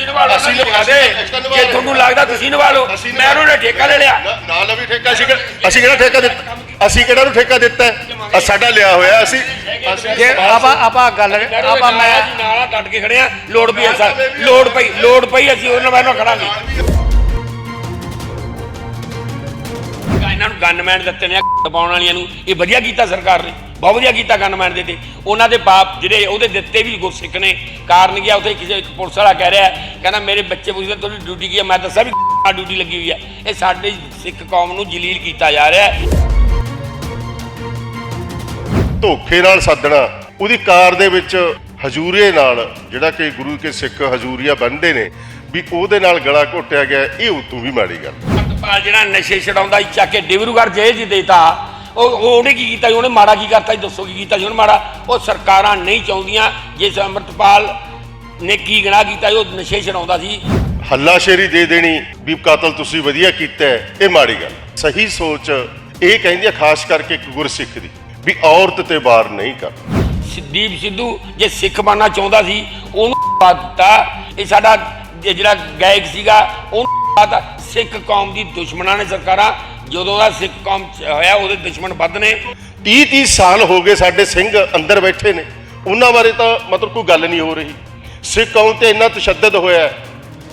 ਤੁਸੀਂ ਨਿਭਾ ਲਓ ਅਸੀਂ ਨਿਭਾ ਦੇ। ਜੇ। ਤੁਹਾਨੂੰ ਲੱਗਦਾ ਤੁਸੀਂ ਨਿਭਾ ਲਓ ਮੈਂ ਉਹਨਾਂ ਨੇ ਠੇਕਾ ਲੈ ਲਿਆ। ਨਾ- ਲਵੀ ਠੇਕਾ ਅਸੀਂ ਅਸੀਂ ਕਿਹੜਾ ਠੇਕਾ ਦਿੱਤਾ? ਅਸੀਂ ਕਿਹੜਾ ਨੂੰ ਠੇਕਾ ਦਿੱਤਾ? ਆਹ ਸਾਡਾ ਲਿਆ ਹੋਇਆ ਅਸੀਂ ਜੇ ਆਪਾਂ ਆਪਾਂ ਗੱਲ ਆਪਾਂ ਮੈਂ ਨਾਲਾ ਕੱਟ ਕੇ ਖੜੇ ਆ। ਲੋੜ ਪਈ ਸਰ। ਲੋੜ ਪਈ ਲੋੜ ਪਈ ਅਸੀਂ ਉਹਨਾਂ ਨਾਲ ਖੜਾਂਗੇ ਇਹਨਾਂ ਨੂੰ ਗਨਮੈਨ ਦਿੱਤੇ ਨੇ ਦਬਾਉਣ ਵਾਲੀਆਂ ਨੂੰ। ਇਹ ਵਧੀਆ ਕੀਤਾ ਸਰਕਾਰ ਨੇ। ਬਹੁਤ ਵਧੀਆ ਕੀਤਾ ਗਨਮੈਨ ਦੇ ਤੇ। ਉਹਨਾਂ ਦੇ ਬਾਪ ਜਿਹੜੇ ਉਹਦੇ ਦਿੱਤੇ ਵੀ ਗੁਰਸਿੱਖ ਨੇ। ਕਾਰਨ ਗਿਆ ਉੱਥੇ ਕਿਸੇ ਇੱਕ ਪੁਲਿਸ ਵਾਲਾ ਕਹਿ ਰਿਹਾ ਕਹਿੰਦਾ ਮੇਰੇ ਬੱਚੇ ਪੁੱਛਦੇ ਤੁਹਾਡੀ ਡਿਊਟੀ ਕੀ ਹੈ ਮੈਂ ਦੱਸਿਆ ਵੀ ਆ ਡਿਊਟੀ ਲੱਗੀ ਹੋਈ ਹੈ ਇਹ ਸਾਡੇ ਸਿੱਖ ਕੌਮ ਨੂੰ ਜਲੀਲ ਕੀਤਾ ਜਾ ਰਿਹਾ ਹੈ। ਧੋਖੇ ਨਾਲ ਸੱਦਣਾ ਉਹਦੀ ਕਾਰ ਦੇ ਵਿੱਚ ਹਜੂਰੀਏ ਨਾਲ ਜਿਹੜਾ ਕਿ ਗੁਰੂ ਕੇ ਸਿੱਖ ਹਜੂਰੀਆ ਬੰਨਦੇ ਨੇ ਵੀ ਉਹਦੇ ਨਾਲ ਗਲਾ ਘੋਟਿਆ ਗਿਆ ਇਹ ਉਤੋਂ ਵੀ ਮਾੜੀ ਗੱਲ। ਅੰਮ੍ਰਿਤਪਾਲ ਜਿਹੜਾ ਨਸ਼ੇ ਛਡਾਉਂਦਾ ਚੱਕ ਕੇ ਡਿਬਰੂਗੜ੍ਹ ਜੇਲ੍ਹ 'ਚ ਦੇਤਾ। ਉਹ ਉਹ ਉਹਨੇ ਕੀ ਕੀਤਾ ਜੀ? ਉਹਨੇ ਮਾੜਾ ਕੀ ਕਰਤਾ ਜੀ? ਦੱਸੋ ਕੀ ਕੀਤਾ ਜੀ? ਉਹਨੇ ਮਾੜਾ ਉਹ ਸਰਕਾਰਾਂ ਨਹੀਂ ਚਾਹੁੰਦੀਆਂ ਜਿਸ ਅੰਮ੍ਰਿਤਪਾਲ ਨੇ ਕੀ ਗੁਨਾਹ ਕੀਤਾ ਜੀ, ਉਹ ਨਸ਼ੇ ਛਡਾਉਂਦਾ ਸੀ। ਹੱਲਾਸ਼ੇਰੀ ਦੇ ਦੇਣੀ ਵੀ ਕਾਤਲ ਤੁਸੀਂ ਵਧੀਆ ਕੀਤਾ ਇਹ ਮਾੜੀ ਗੱਲ। ਸਹੀ ਸੋਚ ਇਹ ਕਹਿੰਦੀ ਹੈ ਖਾਸ ਕਰਕੇ ਇੱਕ ਗੁਰਸਿੱਖ ਦੀ ਵੀ ਔਰਤ ਤੇ ਵਾਰ ਨਹੀਂ ਕਰ। ਸਿੱਦੀਪ ਸਿੱਧੂ ਜੇ ਸਿੱਖ ਬਣਨਾ ਚਾਹੁੰਦਾ ਸੀ ਉਹਨੂੰ ਦਿੱਤਾ। ਇਹ ਸਾਡਾ ਜਿਹੜਾ ਗਾਇਕ ਸੀਗਾ ਉਹਨੂੰ ਸਿੱਖ ਕੌਮ ਦੀ ਦੁਸ਼ਮਣਾਂ ਨੇ ਸਰਕਾਰਾਂ ਜਦੋਂ ਦਾ ਸਿੱਖ ਕੌਮ 'ਚ ਹੋਇਆ ਉਹਦੇ ਦੁਸ਼ਮਣ ਵੱਧ ਨੇ। 30 30 ਸਾਲ ਹੋ ਗਏ ਸਾਡੇ ਸਿੰਘ ਅੰਦਰ ਬੈਠੇ ਨੇ। ਉਹਨਾਂ ਬਾਰੇ ਤਾਂ ਮਤਲਬ ਕੋਈ ਗੱਲ ਨਹੀਂ ਹੋ ਰਹੀ। ਸਿੱਖ ਕੌਮ ਤੇ ਇੰਨਾ ਤਸ਼ੱਦਦ ਹੋਇਆ ਹੈ।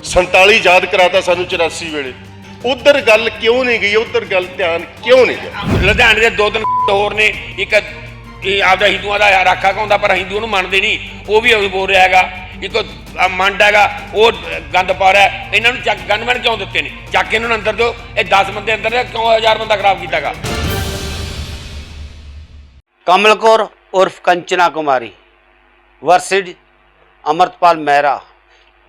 47 ਯਾਦ ਕਰਾਤਾ ਸਾਨੂੰ 84 ਵੇਲੇ। ਉਧਰ ਗੱਲ ਕਿਉਂ ਨਹੀਂ ਗਈ? ਉਧਰ ਗੱਲ ਧਿਆਨ ਕਿਉਂ ਨਹੀਂ ਗਿਆ? ਲੁਧਿਆਣੇ ਦੇ ਦੋ ਤਿੰਨ ਹੋਰ ਨੇ। ਇੱਕ ਇਹ ਆਪਦਾ ਹਿੰਦੂਆਂ ਦਾ ਰਾਖਾ ਕਹਾਉਂਦਾ ਪਰ ਹਿੰਦੂ ਨੂੰ ਮੰਨਦੇ ਨਹੀਂ। ਉਹ ਵੀ ਉਹੀ ਬੋਲ ਰਿਹਾ ਹੈਗਾ। ਇੱਕ ਆਹ ਮੰਡ ਹੈਗਾ, ਉਹ ਗੰਦ ਪਾ ਰਿਹਾ ਇਹਨਾਂ ਨੂੰ ਚੱਕ, ਗਨਮੈਨ ਕਿਉਂ ਦਿੱਤੇ ਨੇ? ਚੱਕ ਇਹਨਾਂ ਨੂੰ ਅੰਦਰ ਦਿਓ। ਇਹ 10 ਬੰਦੇ ਅੰਦਰ ਨੇ, ਕਿਉਂ 1000 ਬੰਦਾ ਖਰਾਬ ਕੀਤਾਗਾ ਕਮਲ ਕੌਰ ਉਰਫ ਕੰਚਨਾ ਕੁਮਾਰੀ ਵਰਸਿਡ ਅਮਰਤਪਾਲ ਮਹਿਰਾ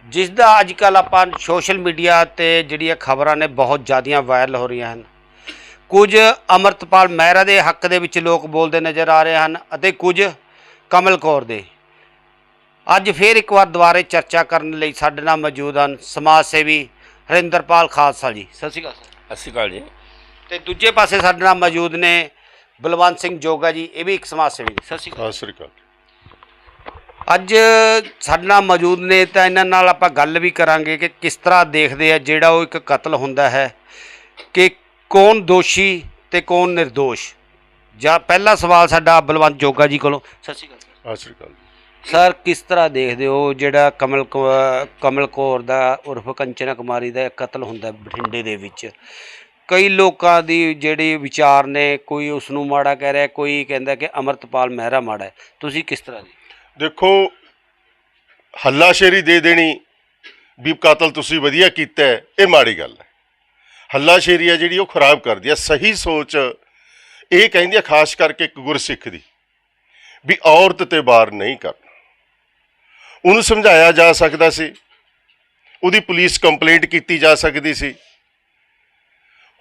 ਜਿਸ ਦਾ ਅੱਜ ਕੱਲ ਆਪਾਂ ਸੋਸ਼ਲ ਮੀਡੀਆ ਤੇ ਜਿਹੜੀਆਂ ਖਬਰਾਂ ਨੇ, ਬਹੁਤ ਜ਼ਿਆਦੀਆਂ ਵਾਇਰਲ ਹੋ ਰਹੀਆਂ ਹਨ। ਕੁਝ ਅਮਰਤਪਾਲ ਮਹਿਰਾ ਦੇ ਹੱਕ ਦੇ ਵਿੱਚ ਲੋਕ ਬੋਲਦੇ ਨਜ਼ਰ ਆ ਰਹੇ ਹਨ ਅਤੇ ਕੁਝ ਕਮਲ ਕੌਰ ਦੇ। ਅੱਜ ਫੇਰ ਇੱਕ ਵਾਰ ਦੁਬਾਰੇ ਚਰਚਾ ਕਰਨ ਲਈ ਸਾਡੇ ਨਾਲ ਮੌਜੂਦ ਹਨ ਸਮਾਜ ਸੇਵੀ ਹਰਿੰਦਰਪਾਲ ਖਾਲਸਾ ਜੀ। ਸਤਿ ਸ਼੍ਰੀ ਅਕਾਲ ਸਰ। ਅਸੀਂ ਕਾਲ ਜੀ। ਤੇ ਦੂਜੇ ਪਾਸੇ ਸਾਡੇ ਨਾਲ ਮੌਜੂਦ ਨੇ ਬਲਵੰਤ ਸਿੰਘ ਜੋਗਾ ਜੀ ਇਹ ਵੀ ਇੱਕ ਸਮਾਜ ਸੇਵੀ ਨੇ। ਸਤਿ ਸ਼੍ਰੀ ਅਕਾਲ। ਸਤਿ ਸ੍ਰੀ ਅਕਾਲ। ਅੱਜ ਸਾਡੇ ਨਾਲ ਮੌਜੂਦ ਨੇ ਤਾਂ ਇਹਨਾਂ ਨਾਲ ਆਪਾਂ ਗੱਲ ਵੀ ਕਰਾਂਗੇ ਕਿ ਕਿਸ ਤਰ੍ਹਾਂ ਦੇਖਦੇ ਆ ਜਿਹੜਾ ਉਹ ਇੱਕ ਕਤਲ ਹੁੰਦਾ ਹੈ ਕਿ ਕੌਣ ਦੋਸ਼ੀ ਤੇ ਕੌਣ નિર્ਦੋਸ਼ ਜਾਂ ਪਹਿਲਾ ਸਵਾਲ ਸਾਡਾ ਬਲਵੰਤ ਜੋਗਾ ਜੀ ਕੋਲੋਂ। ਸਤਿ ਸ਼੍ਰੀ ਅਕਾਲ। ਸਤਿ ਸ੍ਰੀ ਅਕਾਲ ਸਰ ਕਿਸ ਤਰ੍ਹਾਂ ਦੇਖਦੇ ਹੋ ਜਿਹੜਾ ਕਮਲ ਕੌ- ਕਮਲ ਕੌਰ ਦਾ ਉਰਫ ਕੰਚਨਾ ਕੁਮਾਰੀ ਦਾ ਕਤਲ ਹੁੰਦਾ ਬਠਿੰਡੇ ਦੇ ਵਿੱਚ? ਕਈ ਲੋਕਾਂ ਦੀ ਜਿਹੜੀ ਵਿਚਾਰ ਨੇ ਕੋਈ ਉਸ ਨੂੰ ਮਾੜਾ ਕਹਿ ਰਿਹਾ ਕੋਈ ਕਹਿੰਦਾ ਕਿ ਅਮਰਤਪਾਲ ਮਹਿਰਾ ਮਾੜਾ ਹੈ। ਤੁਸੀਂ ਕਿਸ ਤਰ੍ਹਾਂ ਦੀ ਦੇਖੋ ਹੱਲਾਸ਼ੇਰੀ ਦੇ ਦੇਣੀ ਵੀ ਕਾਤਲ ਤੁਸੀਂ ਵਧੀਆ ਕੀਤਾ ਹੈ, ਇਹ ਮਾੜੀ ਗੱਲ ਹੈ। ਹੱਲਾਸ਼ੇਰੀ ਹੈ ਜਿਹੜੀ ਉਹ ਖਰਾਬ ਕਰਦੀ ਹੈ ਸਹੀ ਸੋਚ ਇਹ ਕਹਿੰਦੀ ਹੈ ਖਾਸ ਕਰਕੇ ਇੱਕ ਗੁਰਸਿੱਖ ਦੀ ਵੀ ਔਰਤ ਤੇ ਵਾਰ ਨਹੀਂ ਕਰਨਾ। ਉਹਨੂੰ ਸਮਝਾਇਆ ਜਾ ਸਕਦਾ ਸੀ। ਉਹਦੀ ਪੁਲਿਸ ਕੰਪਲੇਂਟ ਕੀਤੀ ਜਾ ਸਕਦੀ ਸੀ।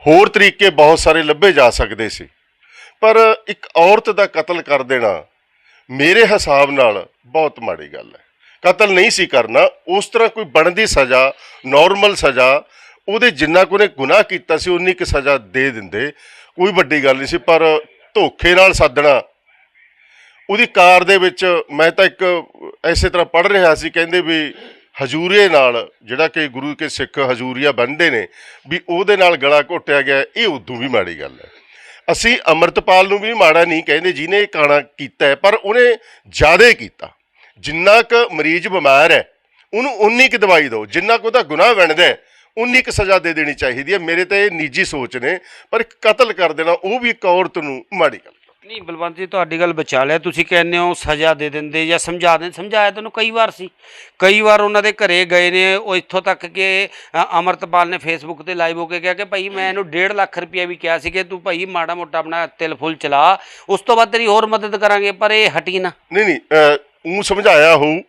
ਹੋਰ ਤਰੀਕੇ ਬਹੁਤ ਸਾਰੇ ਲੱਭੇ ਜਾ ਸਕਦੇ ਸੀ। ਪਰ ਇੱਕ ਔਰਤ ਦਾ ਕਤਲ ਕਰ ਦੇਣਾ ਮੇਰੇ ਹਿਸਾਬ ਨਾਲ ਬਹੁਤ ਮਾੜੀ ਗੱਲ ਹੈ। ਕਤਲ ਨਹੀਂ ਸੀ ਕਰਨਾ, ਉਸ ਤਰ੍ਹਾਂ ਕੋਈ ਬਣਦੀ ਸਜ਼ਾ ਨਾਰਮਲ ਸਜ਼ਾ, ਉਹਦੇ ਜਿੰਨਾ ਕੋ ਨੇ ਗੁਨਾਹ ਕੀਤਾ ਸੀ, ਉਨੀ ਕੁ ਸਜ਼ਾ ਦੇ ਦਿੰਦੇ। ਕੋਈ ਵੱਡੀ ਗੱਲ ਨਹੀਂ ਸੀ, ਪਰ ਧੋਖੇ ਨਾਲ ਸੱਦਣਾ ਉਹਦੀ ਕਾਰ ਦੇ ਵਿੱਚ ਮੈਂ ਤਾਂ ਇੱਕ ਐਸੇ ਤਰ੍ਹਾਂ ਪੜ ਰਿਹਾ ਸੀ, ਕਹਿੰਦੇ ਵੀ ਹਜੂਰੀਏ ਨਾਲ ਜਿਹੜਾ ਕਿ ਗੁਰੂ ਕੇ ਸਿੱਖ ਹਜੂਰੀਆ ਬੰਨਦੇ ਨੇ, ਵੀ ਉਹਦੇ ਨਾਲ ਗਲਾ ਘੋਟਿਆ ਗਿਆ, ਇਹ ਉਦੋਂ ਵੀ ਮਾੜੀ ਗੱਲ ਹੈ। ਅਸੀਂ ਅਮਰਤਪਾਲ ਨੂੰ ਵੀ ਮਾੜਾ ਨਹੀਂ ਕਹਿੰਦੇ, ਜਿਹਨੇ ਇਹ ਕਾਣਾ ਕੀਤਾ ਹੈ, ਪਰ ਉਹਨੇ ਜ਼ਿਆਦਾ ਕੀਤਾ। ਜਿੰਨਾ ਕੁ ਮਰੀਜ਼ ਬਿਮਾਰ ਹੈ, ਉਹਨੂੰ ਉਨੀ ਕੁ ਦਵਾਈ ਦਿਓ, ਜਿੰਨਾ ਕੁ ਉਹਦਾ ਗੁਨਾਹ ਬਣਦਾ ਉਨੀ ਕੁ ਸਜ਼ਾ ਦੇ ਦੇਣੀ ਚਾਹੀਦੀ ਹੈ। ਮੇਰੇ ਤਾਂ ਇਹ ਨਿੱਜੀ ਸੋਚ ਨੇ, ਪਰ ਕਤਲ ਕਰ ਦੇਣਾ, ਉਹ ਵੀ ਇੱਕ ਔਰਤ ਨੂੰ ਮਾੜੀ ਗੱਲ ਨਹੀਂ ਬਲਵੰਤ ਜੀ ਤੁਹਾਡੀ ਗੱਲ ਬਚਾ ਲਿਆ। ਤੁਸੀਂ ਕਹਿੰਦੇ ਹੋ ਸਜ਼ਾ ਦੇ ਦਿੰਦੇ ਜਾਂ ਸਮਝਾ ਦਿੰਦੇ। ਸਮਝਾਇਆ ਤੈਨੂੰ ਕਈ ਵਾਰ ਸੀ। ਕਈ ਵਾਰ ਉਹਨਾਂ ਦੇ ਘਰੇ ਗਏ ਨੇ ਉਹ ਇੱਥੋਂ ਤੱਕ ਕਿ ਅ, ਅਮਰਤਪਾਲ ਨੇ ਫੇਸਬੁੱਕ ਤੇ ਲਾਈਵ ਹੋ ਕੇ ਕਿਹਾ ਕਿ ਭਾਈ ਮੈਂ ਇਹਨੂੰ 1.5 ਲੱਖ ਰੁਪਇਆ ਵੀ ਕਿਹਾ ਸੀ ਕਿ ਤੂੰ ਭਾਈ ਮਾੜਾ ਮੋਟਾ ਆਪਣਾ ਤਿਲ ਫੁੱਲ ਚਲਾ। ਉਸ ਤੋਂ ਬਾਅਦ ਤੇਰੀ ਹੋਰ ਮਦਦ ਕਰਾਂਗੇ ਪਰ ਇਹ ਹਟੀ ਨਾ। ਨਹੀਂ ਨਹੀਂ ਉਹ ਸਮਝਾਇਆ ਹੋਊ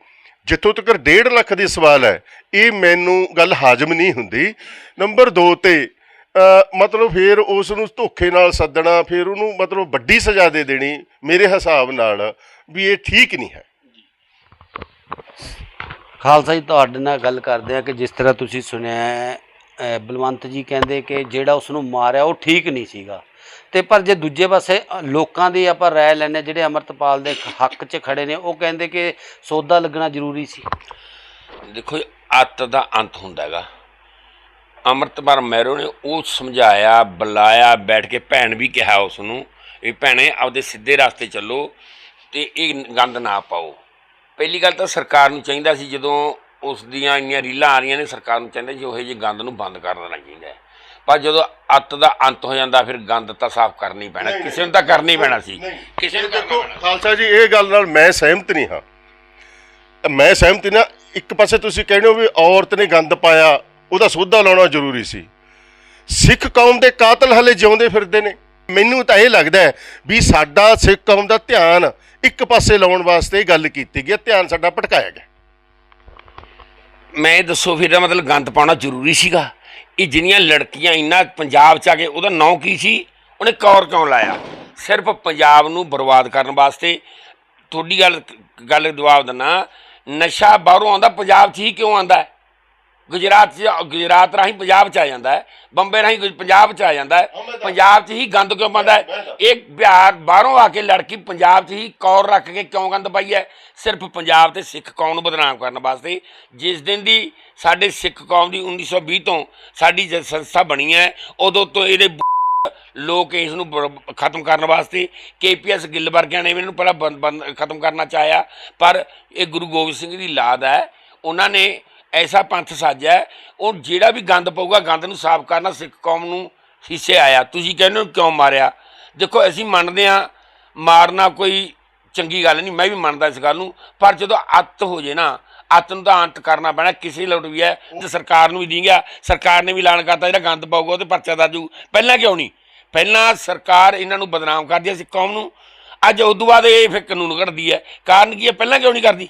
ਜਿੱਥੋਂ ਤੱਕ 1.5 ਲੱਖ ਦੀ ਸਵਾਲ ਹੈ ਇਹ ਮੈਨੂੰ ਗੱਲ ਹਾਜ਼ਮ ਨਹੀਂ ਹੁੰਦੀ। ਨੰਬਰ 2 ਤੇ ਮਤਲਬ ਫੇਰ ਉਸ ਨੂੰ ਧੋਖੇ ਨਾਲ ਸੱਦਣਾ ਫੇਰ ਉਹਨੂੰ ਮਤਲਬ ਵੱਡੀ ਸਜ਼ਾ ਦੇ ਦੇਣੀ ਮੇਰੇ ਹਿਸਾਬ ਨਾਲ ਵੀ ਇਹ ਠੀਕ ਨਹੀਂ ਹੈ। ਖਾਲਸਾ ਜੀ ਤੁਹਾਡੇ ਨਾਲ ਗੱਲ ਕਰਦੇ ਆ ਕਿ ਜਿਸ ਤਰ੍ਹਾਂ ਤੁਸੀਂ ਸੁਣਿਆ ਬਲਵੰਤ ਜੀ ਕਹਿੰਦੇ ਕਿ ਜਿਹੜਾ ਉਸ ਨੂੰ ਮਾਰਿਆ ਉਹ ਠੀਕ ਨਹੀਂ ਸੀਗਾ। ਤੇ ਪਰ ਜੇ ਦੂਜੇ ਪਾਸੇ ਲੋਕਾਂ ਦੀ ਆਪਾਂ ਰਾਏ ਲੈਣੇ ਜਿਹੜੇ ਅਮਰਤਪਾਲ ਦੇ ਹੱਕ 'ਚ ਖੜੇ ਨੇ ਉਹ ਕਹਿੰਦੇ ਕਿ ਸੌਦਾ ਲੱਗਣਾ ਜ਼ਰੂਰੀ ਸੀ। ਦੇਖੋ ਅੱਤ ਦਾ ਅੰਤ ਹੁੰਦਾ ਹੈਗਾ। ਅੰਮ੍ਰਿਤਪਾਲ ਮਹਿਰੋ ਨੇ ਉਹ ਸਮਝਾਇਆ ਬੁਲਾਇਆ ਬੈਠ ਕੇ ਭੈਣ ਵੀ ਕਿਹਾ ਉਸ ਨੂੰ ਵੀ ਭੈਣੇ ਆਪਦੇ ਸਿੱਧੇ ਰਸਤੇ ਚੱਲੋ ਤੇ ਇਹ ਗੰਦ ਨਾ ਪਾਓ। ਪਹਿਲੀ ਗੱਲ ਤਾਂ ਸਰਕਾਰ ਨੂੰ ਚਾਹੀਦਾ ਸੀ ਜਦੋਂ ਉਸ ਦੀਆਂ ਇੰਨੀਆਂ ਰੀਲਾਂ ਆ ਰਹੀਆਂ ਨੇ ਸਰਕਾਰ ਨੂੰ ਚਾਹੀਦਾ ਸੀ ਉਹ ਜਿਹੇ ਗੰਦ ਨੂੰ ਬੰਦ ਕਰ ਦੇਣਾ ਚਾਹੀਦਾ। ਪਰ ਜਦੋਂ ਅੱਤ ਦਾ ਅੰਤ ਹੋ ਜਾਂਦਾ ਫਿਰ ਗੰਦ ਤਾਂ ਸਾਫ਼ ਕਰਨਾ ਪੈਣਾ। ਨਹੀਂ, ਕਿਸੇ ਨੂੰ ਤਾਂ ਕਰਨਾ ਪੈਣਾ ਸੀ। ਨਹੀਂ। ਕਿਸੇ ਨੂੰ ਦੇਖੋ ਖਾਲਸਾ ਜੀ ਇਹ ਗੱਲ ਨਾਲ ਮੈਂ ਸਹਿਮਤ ਨਹੀਂ ਹਾਂ। ਮੈਂ ਸਹਿਮਤ ਨਾ ਇੱਕ ਪਾਸੇ ਤੁਸੀਂ ਕਹਿੰਦੇ ਹੋ ਵੀ ਔਰਤ ਨੇ ਗੰਦ ਪਾਇਆ ਉਹਦਾ ਸੋਧਾ ਲਾਉਣਾ ਜ਼ਰੂਰੀ ਸੀ। ਸਿੱਖ ਕੌਮ ਦੇ ਕਾਤਲ ਹਲੇ ਜਿਉਂਦੇ ਫਿਰਦੇ ਨੇ। ਮੈਨੂੰ ਤਾਂ ਇਹ ਲੱਗਦਾ ਹੈ ਵੀ ਸਾਡਾ ਸਿੱਖ ਕੌਮ ਦਾ ਧਿਆਨ ਇੱਕ ਪਾਸੇ ਲਾਉਣ ਵਾਸਤੇ ਗੱਲ ਕੀਤੀ ਗਈ ਹੈ, ਧਿਆਨ ਸਾਡਾ ਭਟਕਾਇਆ ਗਿਆ। ਮੈਂ ਦੱਸੋ ਫਿਰ ਇਹਦਾ ਮਤਲਬ ਗੰਦ ਪਾਉਣਾ ਜ਼ਰੂਰੀ ਸੀਗਾ? ਇਹ ਜਿੰਨੀਆਂ ਲੜਕੀਆਂ ਇੰਨਾ ਪੰਜਾਬ ਚ ਆ ਕੇ ਉਹਦਾ ਨਾਂ ਕੀ ਸੀ? ਉਹਨੇ ਕੌਰ ਕਿਉਂ ਲਾਇਆ? ਸਿਰਫ ਪੰਜਾਬ ਨੂੰ ਬਰਬਾਦ ਕਰਨ ਵਾਸਤੇ ਤੁਹਾਡੀ ਗੱਲ ਗੱਲ ਜਵਾਬ ਦਿੰਨਾ ਨਸ਼ਾ ਬਾਹਰੋਂ ਆਉਂਦਾ ਪੰਜਾਬ 'ਚ ਹੀ ਕਿਉਂ ਆਉਂਦਾ? ਗੁਜਰਾਤ 'ਚ ਗੁਜਰਾਤ ਰਾਹੀਂ ਪੰਜਾਬ 'ਚ ਆ ਜਾਂਦਾ ਹੈ ਬੰਬੇ ਰਾਹੀਂ ਗੁਜ- ਪੰਜਾਬ 'ਚ ਆ ਜਾਂਦਾ ਹੈ ਪੰਜਾਬ 'ਚ ਹੀ ਗੰਦ ਕਿਉਂ ਪਾਉਂਦਾ ਹੈ? ਇਹ ਬਿਹਾਰ ਬਾਹਰੋਂ ਆ ਕੇ ਲੜਕੀ ਪੰਜਾਬ 'ਚ ਹੀ ਕੌਰ ਰੱਖ ਕੇ ਕਿਉਂ ਗੰਦ ਪਾਈ ਹੈ? ਸਿਰਫ ਪੰਜਾਬ ਤੇ ਸਿੱਖ ਕੌਮ ਨੂੰ ਬਦਨਾਮ ਕਰਨ ਵਾਸਤੇ। ਜਿਸ ਦਿਨ ਦੀ ਸਾਡੇ ਸਿੱਖ ਕੌਮ ਦੀ 1920 ਤੋਂ ਸਾਡੀ ਜ- ਸੰਸਥਾ ਬਣੀ ਹੈ ਉਦੋਂ ਤੋਂ ਇਹਦੇ ਲੋਕ ਇਸ ਨੂੰ ਬਰ- ਖਤਮ ਕਰਨ ਵਾਸਤੇ ਕੇਪੀਐਸ ਗਿੱਲ ਵਰਗਿਆਂ ਨੇ ਇਹਨੂੰ ਪਹਿਲਾਂ ਬੰਦ- ਬੰਦ ਖਤਮ ਕਰਨਾ ਚਾਹਿਆ। ਪਰ ਇਹ ਗੁਰੂ ਗੋਬਿੰਦ ਸਿੰਘ ਦੀ ਲਾਦ ਹੈ। ਉਹਨਾਂ ਨੇ ਐਸਾ ਪੰਥ ਸਾਜਿਆ ਹੈ, ਉਹ ਜਿਹੜਾ ਵੀ ਗੰਦ ਪਊਗਾ ਗੰਦ ਨੂੰ ਸਾਫ਼ ਕਰਨਾ ਸਿੱਖ ਕੌਮ ਨੂੰ ਹਿੱਸੇ ਆਇਆ। ਤੁਸੀਂ ਕਹਿੰਦੇ ਹੋ ਕਿਉਂ ਮਾਰਿਆ? ਦੇਖੋ ਅਸੀਂ ਮੰਨਦੇ ਹਾਂ ਮਾਰਨਾ ਕੋਈ ਚੰਗੀ ਗੱਲ ਨਹੀਂ ਮੈਂ ਵੀ ਮੰਨਦਾ ਇਸ ਗੱਲ ਨੂੰ ਪਰ ਜਦੋਂ ਅੱਤ ਹੋ ਜੇ ਨਾ ਅੱਤ ਨੂੰ ਤਾਂ ਅੰਤ ਕਰਨਾ ਪੈਣਾ ਕਿਸੇ ਲੋਟ ਵੀ ਹੈ। ਤੇ ਸਰਕਾਰ ਨੂੰ ਵੀ ਦੀ ਗਿਆ ਸਰਕਾਰ ਨੇ ਵੀ ਐਲਾਨ ਕਰਤਾ ਜਿਹੜਾ ਗੰਦ ਪਾਊਗਾ ਉਹ ਤੇ ਪਰਚਾ ਦਰਜੂ ਪਹਿਲਾਂ ਕਿਉਂ ਨਹੀਂ? ਪਹਿਲਾਂ ਸਰਕਾਰ ਇਹਨਾਂ ਨੂੰ ਬਦਨਾਮ ਕਰਦੀ ਸੀ ਕੌਮ ਨੂੰ। ਅੱਜ ਉਦੋਂ ਬਾਅਦ ਇਹ ਫਿਰ ਕਾਨੂੰਨ ਘੜਦੀ ਹੈ। ਕਾਰਨ ਕੀ ਹੈ? ਪਹਿਲਾਂ ਕਿਉਂ ਨਹੀਂ ਕਰਦੀ?